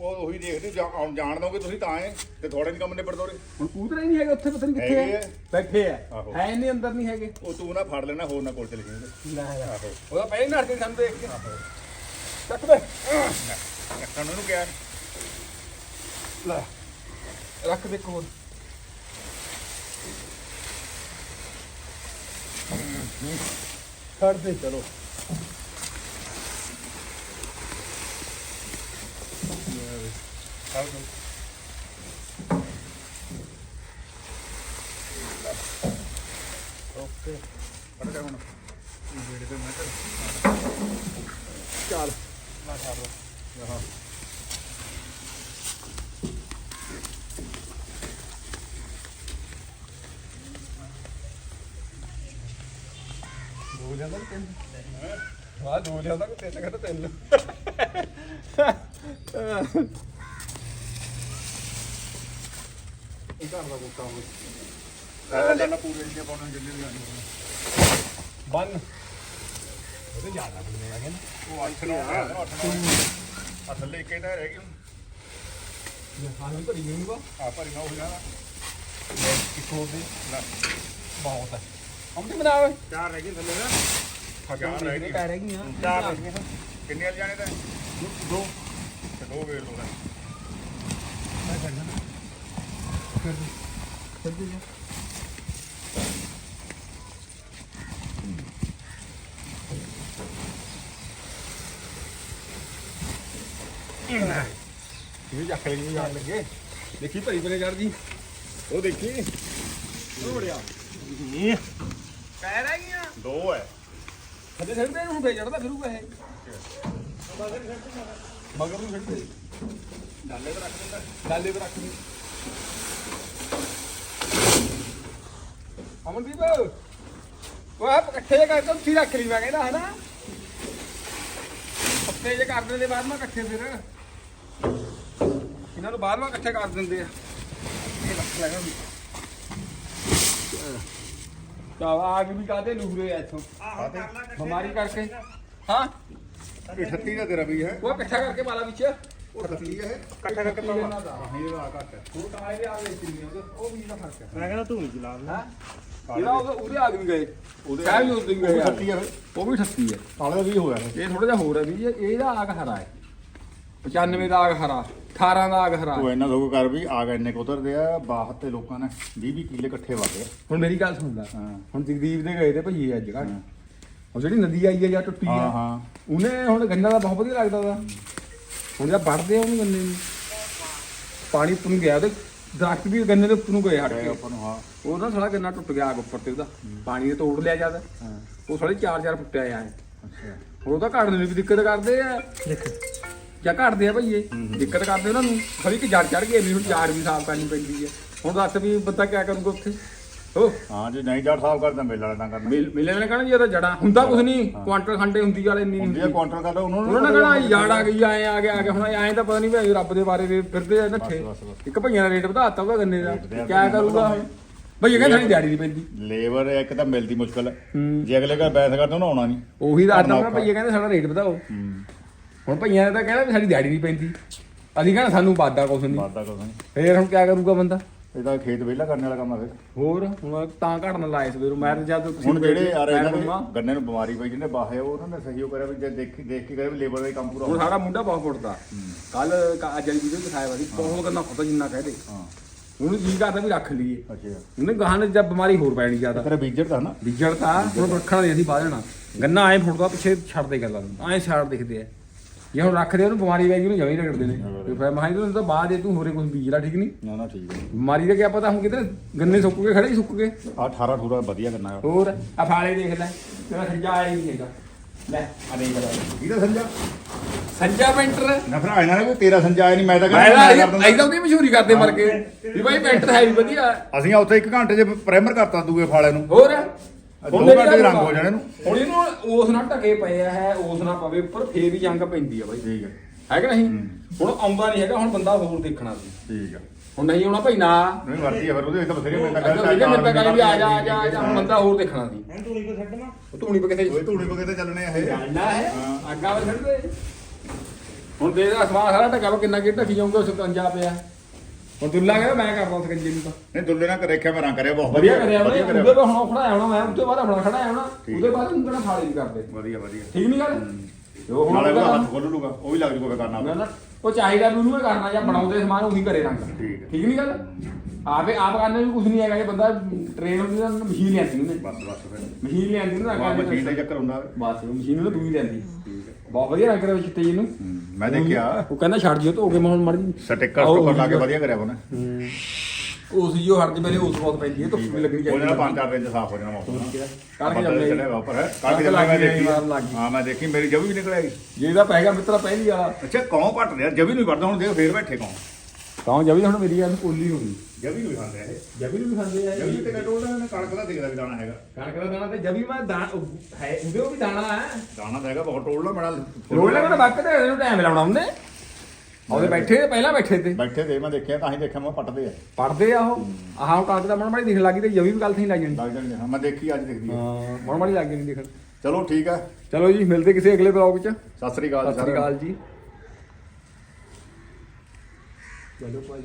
ਉਹ ਉਹੀ ਦੇਖਦੇ ਜਾ- ਆਉਣ- ਜਾਣ ਦੋਗੇ ਤੁਸੀਂ ਤਾਂ ਆਏ ਤੇ ਥੋੜੇ ਨਹੀਂ ਕੰਮ ਨਿਬੜ ਦੋਰੇ ਹੁਣ ਕੂਤਰੇ ਹੀ ਨਹੀਂ ਹੈਗੇ ਉੱਥੇ ਪਤਾ ਨਹੀਂ ਕਿੱਥੇ ਹੈਗੇ ਆ। ਆ। ਬੈਠੇ ਆ। ਆਹੋ। ਹੈ ਨਹੀਂ ਅੰਦਰ ਨਹੀਂ ਹੈਗੇ। ਉਹ ਤੂੰ ਨਾ ਫੜ ਲੈਣਾ ਹੋਰ ਨਾ ਕੋਲ ਚਲੇ ਜਾਈਂ। ਆਹੋ। ਉਹਦਾ ਪਹਿਲੇ ਨੜ ਕੇ ਸਾਨੂੰ ਦੇਖ ਕੇ। ਚੱਕ ਦੇ। ਕੱਟਣ ਨੂੰ ਕਿਹਾ ਲੈ ਰੱਖ ਦੇ ਕੋਲ ਛੱਡ ਦੇ ਚਲੋ। ਫੜ ਜਾ ਹੁਣ ਜਿਹੜੇ ਤੇ ਮੈਂ ਚੱਲ ਦੋ ਜਾਂਦਾ ਕਿ ਤਿੰਨ। ਹਾਂ, ਦੋ ਜਾਂਦਾ ਕਿ ਤਿੰਨ, ਕਹਿੰਦਾ ਤਿੰਨ। ਇਹ ਘਰ ਦਾ ਬੂਟਾ ਹੋ। ਆ ਲੈਣਾ ਪੂਰੇ ਦੀਆਂ ਪਾਉਣਾ ਵੀ ਆਣੀ ਬੰਨ। ਉਹਦੇ ਜ਼ਿਆਦਾ ਬੰਨੇ ਲੱਗੇ ਨਾ। ਉਹ ਅੱਠ ਨੌ ਆ। ਨੌ ਆ। ਥੱਲੇ ਇੱਕ ਇਹਦਾ ਰਹਿ ਗਈ। ਹਾਂ ਵੀ ਭਰੀ ਨਹੀਂ ਵਾ। ਆ ਭਰੀ ਨਾ ਹੋ ਜਾਣਾ। ਕਿਥੋਂ ਦੇ। ਲੈ। ਬਹੁਤ ਹੈ ਹਮ ਤੇ ਬਣਾਵੇ ਚਾਰ ਰਹਿ ਗਏ ਥੱਲੇ ਨਾ। ਚਾਰ ਰਹਿ ਆ ਚਾਰ ਰਹਿ ਗਏ ਕਿੰਨੇ ਵਾਲੇ ਜਾਣੇ ਤਾਂ? ਦੋ। ਤੇ ਦੋ ਵੇਰ ਦੋ ਇਹ ਚੱਕ ਲਈ ਨਹੀਂ ਜਾਣ ਲੱਗੇ। ਦੇਖੀ ਭਰੀ ਬਨੇ ਚੜ ਜੀ ਉਹ ਦੇਖੀ। ਉਹ ਬੜਿਆ ਕਹਿ ਰਹਿ ਗਈਆਂ ਦੋ ਹੈ ਥੱਲੇ ਛੱਡਦੇ ਇਹਨੂੰ ਫੇਰ ਚੜਦਾ ਫਿਰੂਗਾ ਇਹ। ਮਗਰ ਨੂੰ ਛੱਡਦੇ ਡਾਲੇ ਤੇ ਰੱਖ ਦਿੰਦਾ। ਡਾਲੇ ਤੇ ਰੱਖ ਦੇ। ਅਮਨਦੀਪ ਉਹ ਆਪ ਇਕੱਠੇ ਕਰਕੇ ਉੱਥੇ ਰੱਖ ਲਈ ਮੈਂ ਕਹਿੰਦਾ ਹਨਾ? ਪੱਤੇ ਜੇ ਕਰ ਦਿੰਦੇ ਬਾਅਦ ਮੈਂ ਇਕੱਠੇ ਫਿਰ। ਇਹਨਾਂ ਨੂੰ ਬਾਅਦ ਮੈਂ ਇਕੱਠੇ ਕਰ ਦਿੰਦੇ ਆ। ਇਹ ਰੱਖ ਲੈਣਾ ਵੀ ਤਾਂ ਆਗ ਵੀ ਕਾਦੇ ਲੂਰੇ ਆ ਇੱਥੋਂ? ਬਿਮਾਰੀ ਕਰਕੇ। ਹਾਂ? ਇਹ 38 ਦਾ ਤੇਰਾ ਵੀ ਹੈ। ਉਹ ਇਕੱਠਾ ਕਰਕੇ ਪਾਲਾ ਵਿੱਚ। ਉਹ 38 ਹੈ ਇਕੱਠਾ ਕਰਕੇ ਪਾਲਾ ਹਾਂ ਇਹ ਵਾਲਾ ਘੱਟ। ਹੈ ਉਹ ਕਾਲੇ ਦੇ ਆ ਉਹਦੇ। ਉਹ ਵੀ ਦਾ ਫ਼ਰਕ ਹੈ। ਮੈਂ ਕਹਿੰਦਾ ਤੂੰ ਨਹੀਂ ਚਲਾ ਹਾਂ? ਜਿਹੜਾ ਉਹਦੇ ਉਹਦੇ ਆਗ ਵੀ ਗਏ। ਉਹਦੇ ਸਾਹਿਬ ਵੀ ਉਹਦੇ ਵੀ ਗਏ ਆ। 38 ਹੈ ਉਹ ਵੀ 38 ਹੈ ਕਾਲੇ ਦਾ ਵੀ ਹੋਇਆ ਇਹ। ਇਹ ਥੋੜਾ ਜਿਹਾ ਹੋਰ ਹੈ ਵੀ ਇਹ- ਇਹਦਾ ਆਗ ਹਰਾ ਹੈ। 95 ਦਾ ਆਗ ਹਰਾ 18 ਦਾ ਆਗ ਹਰਾ। ਤੂੰ ਇਹਨਾਂ ਸਗੋਂ ਕਰ ਵੀ ਆ ਗਏ ਇੰਨੇ ਕੁ ਉਤਰਦੇ ਆ ਬਾਹਰ ਤੇ ਲੋਕਾਂ ਨੇ 20 20 ਕਿੱਲੇ ਇਕੱਠੇ ਵਗੇ। ਹੁਣ ਮੇਰੀ ਗੱਲ ਸੁਣ ਲੈ। ਹਾਂ। ਹੁਣ ਜਗਦੀਪ ਦੇ ਗਏ ਤੇ ਭਈਏ ਅੱਜ ਘੱਟ ਉਹ ਜਿਹੜੀ ਨਦੀ ਆਈ ਹੈ ਜਾਂ ਟੁੱਟੀ ਹਾਂ ਹੈ ਹਾਂ। ਉਹਨੇ ਹੁਣ ਗੰਨਾ ਦਾ ਬਹੁਤ ਵਧੀਆ ਲੱਗਦਾ ਦਾ ਹੁਣ ਜਦ ਵੜਦੇ ਆ ਉਹਨੂੰ ਗੰਨੇ ਨੂੰ। ਪਾਣੀ ਨੂੰ ਗਿਆ ਤੇ ਦਰਖਤ ਵੀ ਗੰਨੇ ਦੇ ਉੱਪਰ ਨੂੰ ਗਏ ਹਟ ਤੇ ਕੇ। ਆਪਾਂ ਨੂੰ ਹਾਂ। ਉਹ ਨਾ ਸਾਲਾ ਗੰਨਾ ਟੁੱਟ ਗਿਆ ਆਗ ਉੱਪਰ ਤੇ ਉਹਦਾ। ਪਾਣੀ ਨੇ ਤੋੜ ਲਿਆ ਜਦ। ਉਹ ਸਾਲੇ 4-4 ਫੁੱਟਿਆ ਆ ਅੱਛਾ। ਉਹ ਤਾਂ ਘੜਨ ਨੂੰ ਵੀ ਦਿੱਕਤ ਕਰਦੇ ਆ। ਦੇਖ। ਜਾਂ ਘਟਦੇ ਆ ਭਈਏ ਦਿੱਕਤ ਕਰਦੇ ਉਹਨਾਂ ਨੂੰ। ਖੜੀ ਕਿ ਜੜ ਚੜ ਗਏ ਵੀ ਹੁਣ ਚਾਰ ਵੀ ਸਾਫ਼ ਕਰਨੀ ਪੈਂਦੀ ਹੈ ਹੁਣ ਦੱਸ ਵੀ ਬੰਦਾ ਕਿਆ ਕਰੂਗਾ ਉੱਥੇ? ਹੋ ਹਾਂ ਜੇ ਨਹੀਂ ਜੜ ਸਾਫ਼ ਕਰਦਾ ਮੇਲ ਵਾਲਾ ਤਾਂ ਕਰਨਾ। ਮਿਲ ਨੇ ਕਹਣਾ ਜੀ ਇਹ ਤਾਂ ਜੜਾ ਹੁੰਦਾ ਕੁਝ ਨਹੀਂ ਕੁਆਂਟਲ ਖੰਡੇ ਹੁੰਦੀ ਵਾਲੇ ਇੰਨੀ ਨਹੀਂ ਹੁੰਦੀ ਹੁੰਦੀ। ਕੁਆਂਟਲ ਕਰਦਾ ਉਹਨਾਂ ਨੂੰ ਉਹਨਾਂ ਨੇ ਕਹਣਾ ਯਾੜ ਆ ਗਈ ਆਏ ਆ ਗਿਆ ਆ ਗਿਆ। ਹੁਣ ਐਂ ਤਾਂ ਪਤਾ ਨਹੀਂ ਵੀ ਰੱਬ ਦੇ ਬਾਰੇ ਦੇ ਫਿਰਦੇ ਆ ਨੱਠੇ। ਇੱਕ ਭਈਆਂ ਦਾ ਰੇਟ ਵਧਾਤਾ ਉਹਦਾ ਗੰਨੇ ਦਾ। ਕਿਆ ਕਰੂਗਾ? ਹੁਣ ਭਈਏ ਕਹਿੰਦੇ ਸਾਡੀ ਦਿਹਾੜੀ ਨਹੀਂ ਪੈਂਦੀ। ਲੇਬਰ ਇੱਕ ਤਾਂ ਮਿਲਦੀ ਮੁਸ਼ਕਲ। ਹੈ। ਜੇ ਅਗਲੇ ਘਰ ਬੈਠ ਕਰਦੇ ਉਹਨੂੰ ਆਉਣਾ ਨਹੀਂ। ਉਹੀ ਆਦਮ ਔਖਾ। ਭਈਏ ਕਹਿੰਦੇ ਸਾਡਾ ਰੇਟ ਵਧਾਓ। ਹੁਣ ਭਈਆਂ ਨੇ ਤਾਂ ਕਹਿਣਾ ਵੀ ਸਾਡੀ ਦਿਹਾੜੀ ਨਹੀਂ ਪੈਂਦੀ। ਅਸੀਂ ਕਹਿੰਦਾ ਸਾਨੂੰ ਵਾਦਾ ਕੁਛ ਨਹੀਂ। ਵਾਦਾ ਕੁਛ ਨਹੀਂ। ਫੇਰ ਹੁਣ ਕਿਆ ਕਰੂਗਾ ਬੰਦਾ? ਇਹ ਤਾਂ ਖੇਤ ਵਿਹਲਾ ਕਰਨ ਵਾਲਾ ਕੰਮ ਆ ਫਿਰ। ਹੋਰ? ਹੁਣ ਤਾਂ ਘਟਣ ਲਾਏ ਸਵੇਰੋਂ ਮੈਂ ਤਾਂ ਜਦ ਤੁਸੀਂ ਹੁਣ ਜਿਹੜੇ ਯਾਰ ਮੈਂ ਇਹਨਾਂ ਕਰੂੰਗਾ। ਗੰਨੇ ਨੂੰ ਬਿਮਾਰੀ ਪਈ ਜਿਹਨੇ ਬਾਹੇ ਉਹਨਾਂ ਨੇ ਸਹਿਯੋਗ ਕਰਿਆ ਵੀ ਜੇ ਦੇਖ ਦੇਖ ਕੇ ਕਰੇ ਵੀ ਲੇਬਰ ਦਾ ਹੀ ਕੰਮ ਪੂਰਾ ਹੁਣ। ਹੋ ਸਾਡਾ ਮੁੰਡਾ ਬਹੁਤ ਫੁੱਟਦਾ ਕੱਲ ਅੱਜ ਵਾਲੀ ਵੀਡੀਓ ਦਿਖਾਇਆ ਵਾ ਸੀ ਬਹੁਤ ਕਰਨਾ ਖੁਦਾ ਜਿੰਨਾ ਕਹਦੇ ਹਾਂ। ਉਹਨੂੰ ਜੀ ਕਰਦਾ ਵੀ ਰੱਖ ਲਈਏ। ਅੱਛਾ। ਉਹਨੇ ਗਾਹਾਂ ਨੇ ਜਦ ਬਿਮਾਰੀ ਹੋਰ ਪੈਣੀ ਜ਼ਿਆਦਾ। ਤੇਰਾ ਬੀਜਰ ਤਾਂ ਨਾ। ਵਿਜੜ ਤਾਂ ਹੁਣ ਰੱਖਣਾ ਨਹੀਂ ਅਸੀਂ ਬਾਹਰ ਜਾਣਾ। ਗੰਨਾ ਐਂ ਫੁੱਟਦਾ ਪਿੱਛੇ ਛੱਡਦੇ ਗੱਲਾਂ ਨੂੰ। ਐਂ ਛੱਡ ਦਿਖਦੇ ਆ। ਜੇ ਹੁਣ ਰੱਖਦੇ ਉਹਨੂੰ ਬਿਮਾਰੀ ਗਈ ਉਹਨੂੰ ਜਮੀ ਰਗੜਦੇ ਨੇ। ਤੇ ਫਿਰ ਮਹਾਂ ਇਹਨੂੰ ਤਾਂ ਬਾਅਦ ਇਹ ਤੂੰ ਹੋਰੇ ਕੁਝ ਬੀਜ ਲਾ ਠੀਕ ਨਹੀਂ? ਨਾ ਨਾ ਠੀਕ ਹੈ ਬਿਮਾਰੀ ਦਾ ਕੀ ਪਤਾ ਹੁਣ ਕਿਤੇ ਗੰਨੇ ਸੁੱਕ ਗਏ ਖੜੇ ਹੀ ਸੁੱਕ ਗਏ। ਆ 18 ਠੂਰਾ ਵਧੀਆ ਕਰਨਾ ਹੈ ਹੋਰ ਆ ਫਾਲੇ ਦੇਖ ਲੈ। ਤੇਰਾ ਸੰਜਾ ਆਇਆ ਹੀ ਨਹੀਂ ਹੈਗਾ। ਲੈ ਆ ਦੇਖ ਲੈ। ਕਿਹਦਾ ਸੰਜਾ? ਸੰਜਾ ਪੈਂਟਰ। ਨਾ ਫਿਰ ਇਹਨਾਂ ਨੇ ਵੀ ਤੇਰਾ ਸੰਜਾ ਆਇਆ ਨਹੀਂ ਮੈਂ ਤਾਂ ਮੈਂ ਕਹਿੰਦਾ ਮੈਂ ਕਰ ਤਾਂ ਦਿੰਦਾ। ਐਦਾਂ ਉਹਦੀ ਮਸ਼ਹੂਰੀ ਕਰਦੇ ਮਰ ਕੇ। ਵੀ ਭਾਈ ਪੈਂਟਰ ਹੈ ਵੀ ਵਧੀਆ। ਅਸੀਂ ਉੱਥੇ 1 ਘੰਟੇ 'ਚ ਪ੍ਰਾਈਮਰ ਕਰਤਾ ਦੂਏ ਫਾਲੇ ਨੂੰ। ਹੋਰ? ਦੋ ਘੰਟੇ ਗੱਲ ਰੰਗ। ਹੋ ਜਾਣੇ ਨੂੰ। ਹੁਣ ਇਹਨੂੰ ਉਸ ਨਾਲ ਢਕੇ ਪਏ ਆ ਹੈ ਉਸ ਨਾਲ ਪਵੇ ਉੱਪਰ ਫੇਰ ਵੀ ਜੰਗ ਪੈਂਦੀ ਆ ਬਾਈ। ਠੀਕ ਹੈ ਹੈ ਕਿ ਨਹੀਂ? ਹੁਣ ਆਉਂਦਾ ਨਹੀਂ ਹੈਗਾ ਹੁਣ ਬੰਦਾ ਹੋਰ ਦੇਖਣਾ ਸੀ। ਠੀਕ ਹੈ ਹੁਣ ਨਹੀਂ ਆਉਣਾ ਭਾਈ ਨਾ। ਨਹੀਂ ਵਰਤੀ ਹੈ ਫਿਰ ਉਹਦੇ ਵਿੱਚ ਤਾਂ ਬਥੇਰੇ ਮੈਂ ਤਾਂ ਅੱਗੇ ਕਹਿੰਦਾ ਮੇਰੇ ਤਾਂ ਕਹਿੰਦੇ ਵੀ ਆ ਜਾ ਆ ਜਾ ਆ ਜਾ ਹੁਣ ਬੰਦਾ ਹੋਰ ਦੇਖਣਾ ਸੀ। ਐਂ ਤੂੰ ਨਹੀਂ ਛੱਡਣਾ। ਉਹ ਧੂਣੀ ਪੇ ਕਿਤੇ ਓਏ ਧੂਣੀ ਕੋ ਕਿਤੇ ਚੱਲਣੇ ਆ ਇਹ? ਜਾਣਾ ਹੈ। ਹਾਂ। ਅੱਗਾ ਵਾ ਛੱਡਦੇ। ਹੁਣ ਦੇ ਦਾ ਅਸਮਾਨ ਸਾਰਾ ਢੱਕਾ ਵਾ ਕਿੰਨਾ ਕਿ ਢੱਕੀ ਜਾਊਗਾ ਉਸ ਕੰਜਾ ਪਿਆ। ਹੁਣ ਦੁੱਲਾ ਕਹਿੰਦਾ ਮੈਂ ਕਰਦਾ ਉਸ ਕੰਜੇ ਨੂੰ ਤਾਂ। ਨਹੀਂ ਦੁੱਲੇ ਨਾਲ ਦੇਖਿਆ ਮੈਂ ਰੰਗ ਕਰਿਆ ਬਹੁਤ ਵਧੀਆ ਕਰਿਆ ਉਹਨੇ ਉਹਦੇ ਕੋਲ ਹੁਣ ਖੜਾ ਆਉਣਾ ਮੈਂ ਉਹਦੇ ਬਾਅਦ ਆਪਣਾ ਖੜਾ ਆਉਣਾ ਠੀਕ। ਉਹਦੇ ਬਾਅਦ ਉਂਗਣਾ ਫਾਲੇ ਨਹੀਂ ਕਰਦੇ। ਵਧੀਆ ਵਧੀਆ। ਠੀਕ ਨਹੀਂ ਗੱਲ? ਹੁਣ ਨਾਲੇ ਉਹਦਾ ਹੱਥ ਖੋਲ ਲੂਗਾ ਉਹ ਵੀ ਲੱਗ ਜੂਗਾ ਕਰਨਾ ਨਾ ਨਾ ਉਹ ਚਾਹੀਦਾ ਵੀ ਉਹਨੂੰ ਇਹ ਕਰਨਾ ਜਾਂ ਬਣਾਉਂਦੇ ਸਮਾਨ ਉਹੀ ਕਰੇ ਰੰਗ। ਠੀਕ। ਠੀਕ ਨਹੀਂ ਗੱਲ? ਆਪੇ ਆਪ ਕਰਨੇ ਵੀ ਕੁਝ ਨਹੀਂ ਹੈਗਾ ਜੇ ਬੰਦਾ ਟ੍ਰੇਨ ਹੁੰਦੀ ਤਾਂ ਮਸ਼ੀਨ ਲਿਆਂਦੀ ਉਹਨੇ। ਬਸ ਬਸ ਮਸ਼ੀਨ ਲਿਆਂਦੀ ਨਾ ਮਸ਼ੀਨ ਦਾ ਹੀ ਚੱਕਰ ਹੁੰਦਾ। ਬਸ ਮਸ਼ੀਨ ਉਹਨੇ ਦੂਈ ਲਿਆਂਦੀ। ਠੀਕ ਹੈ। ਬਹੁਤ ਵਧੀਆ ਰੰਗ ਕਰਿਆ ਚਿੱਟੇ ਜੀ ਨੂੰ ਹੂੰ, ਮੈਂ ਦੇਖਿਆ। ਉਹ ਕਹਿੰਦਾ ਛੱਡ ਜਿਓ ਧੋ ਕੇ ਮੈਂ ਹੁਣ ਜੀ ਸਟicker ਆਹੋ, ਸਟੋਕਰ ਲਾ ਕੇ। ਵਧੀਆ। ਕਰਿਆ ਉਹਨੇ। ਉਸ ਜੀ ਉਹ ਹਟ ਮੇਰੇ ਉਸ ਬਹੁਤ ਪੈਂਦੀ ਹੈ ਧੁੱਪ ਵੀ ਲੱਗਣੀ ਹੋ ਚਾਹੀਦੀ ਜਾਣਾ ਪੰਜ ਚਾਰ ਦਿਨ ਸਾਫ਼ ਹੋ ਜਾਣਾ ਮੌਸਮ ਕਾਲਕੇ ਬੱਦਲ ਜੰਮੇ ਉੱਪਰ ਹੈ ਕਾਲਕੇ ਕਾਲਕੇ ਜੰਮੇ ਮੈਂ ਲੱਗ ਦੇਖੀ। ਲੱਗ। ਹਾਂ ਮੈਂ ਦੇਖੀ ਮੇਰੀ ਜਵੀ ਵੀ ਨਿਕਲ ਆਈ ਜੇ ਇਹਦਾ ਪੈ ਗਿਆ ਮਿੱਤਰਾ ਪਹਿਲੀ ਵਾਲਾ ਅੱਛਾ ਕੌਂ ਘਟ ਰਿਹਾ? ਜਵੀ ਨਹੀਂ ਵਰਦਾ ਹੁਣ ਦੇਖ ਫੇਰ ਬੈਠੇ ਕੌਂ ਤਾਂ ਜਵੀ ਹੁਣ ਮੇਰੀ ਗੱਲ ਕੋਲੀ ਹੋ ਗਈ ਜਵੀ ਨੂੰ ਵੀ ਖਾਂਦੇ ਆ ਇਹ। ਜਵੀ ਨੂੰ ਵੀ ਖਾਂਦੇ ਆ ਜਵੀ ਤੇ ਕਟੋਲ ਨੇ ਕਣਕ ਦਾ ਦਿਖਦਾ ਵੀ ਦਾਣਾ ਹੈਗਾ। ਕਣਕ ਦਾ ਦਾਣਾ ਤੇ ਜਵੀ ਮੈਂ ਦਾਣਾ ਉਹ ਹੈ ਉਹਦੇ ਉਹ ਵੀ ਦਾਣਾ ਹੈ ਦਾਣਾ ਤਾਂ ਹੈਗਾ ਬਹੁਤ ਟੋਲਣਾ ਬੜਾ ਰੋੜ ਲੈ ਮੈਂ ਬੱਕ ਤੇ ਇਹਨੂੰ ਟਾਈਮ ਲਾਉਣਾ ਉਹਨੇ। ਉਹਦੇ ਬੈਠੇ ਤੇ ਪਹਿਲਾਂ ਬੈਠੇ ਤੇ। ਬੈਠੇ ਤੇ ਮੈਂ ਦੇਖਿਆ ਤਾਂ ਹੀ ਦੇਖਿਆ ਮੈਂ ਪੱਟਦੇ ਆ। ਪੜਦੇ ਆ ਉਹ। ਆਹ ਕਣਕ ਦਾ ਮਣ ਮੜੀ ਦਿਖਣ ਲੱਗੀ ਤੇ ਜਵੀ ਵੀ ਗੱਲ ਥੀ ਲੱਗ ਜਾਣੀ ਲੱਗ ਜਾਣਗੇ ਹਾਂ ਮੈਂ ਦੇਖੀ ਅੱਜ ਦੇਖਦੀ ਹਾਂ ਮਣ ਮੜੀ ਲੱਗ ਜਾਣੀ ਦਿਖਣ। ਚਲੋ ਠੀਕ ਆ। ਚਲੋ ਜੀ ਮਿਲਦੇ ਕਿਸੇ ਅਗਲੇ ਬਲੌਗ 'ਚ। ਸਤਿ ਸ੍ਰੀ ਅਕਾਲ ਸਤਿ ਸ੍ਰੀ ਅਕਾਲ ਜੀ। ਚਲੋ ਭਾਈ।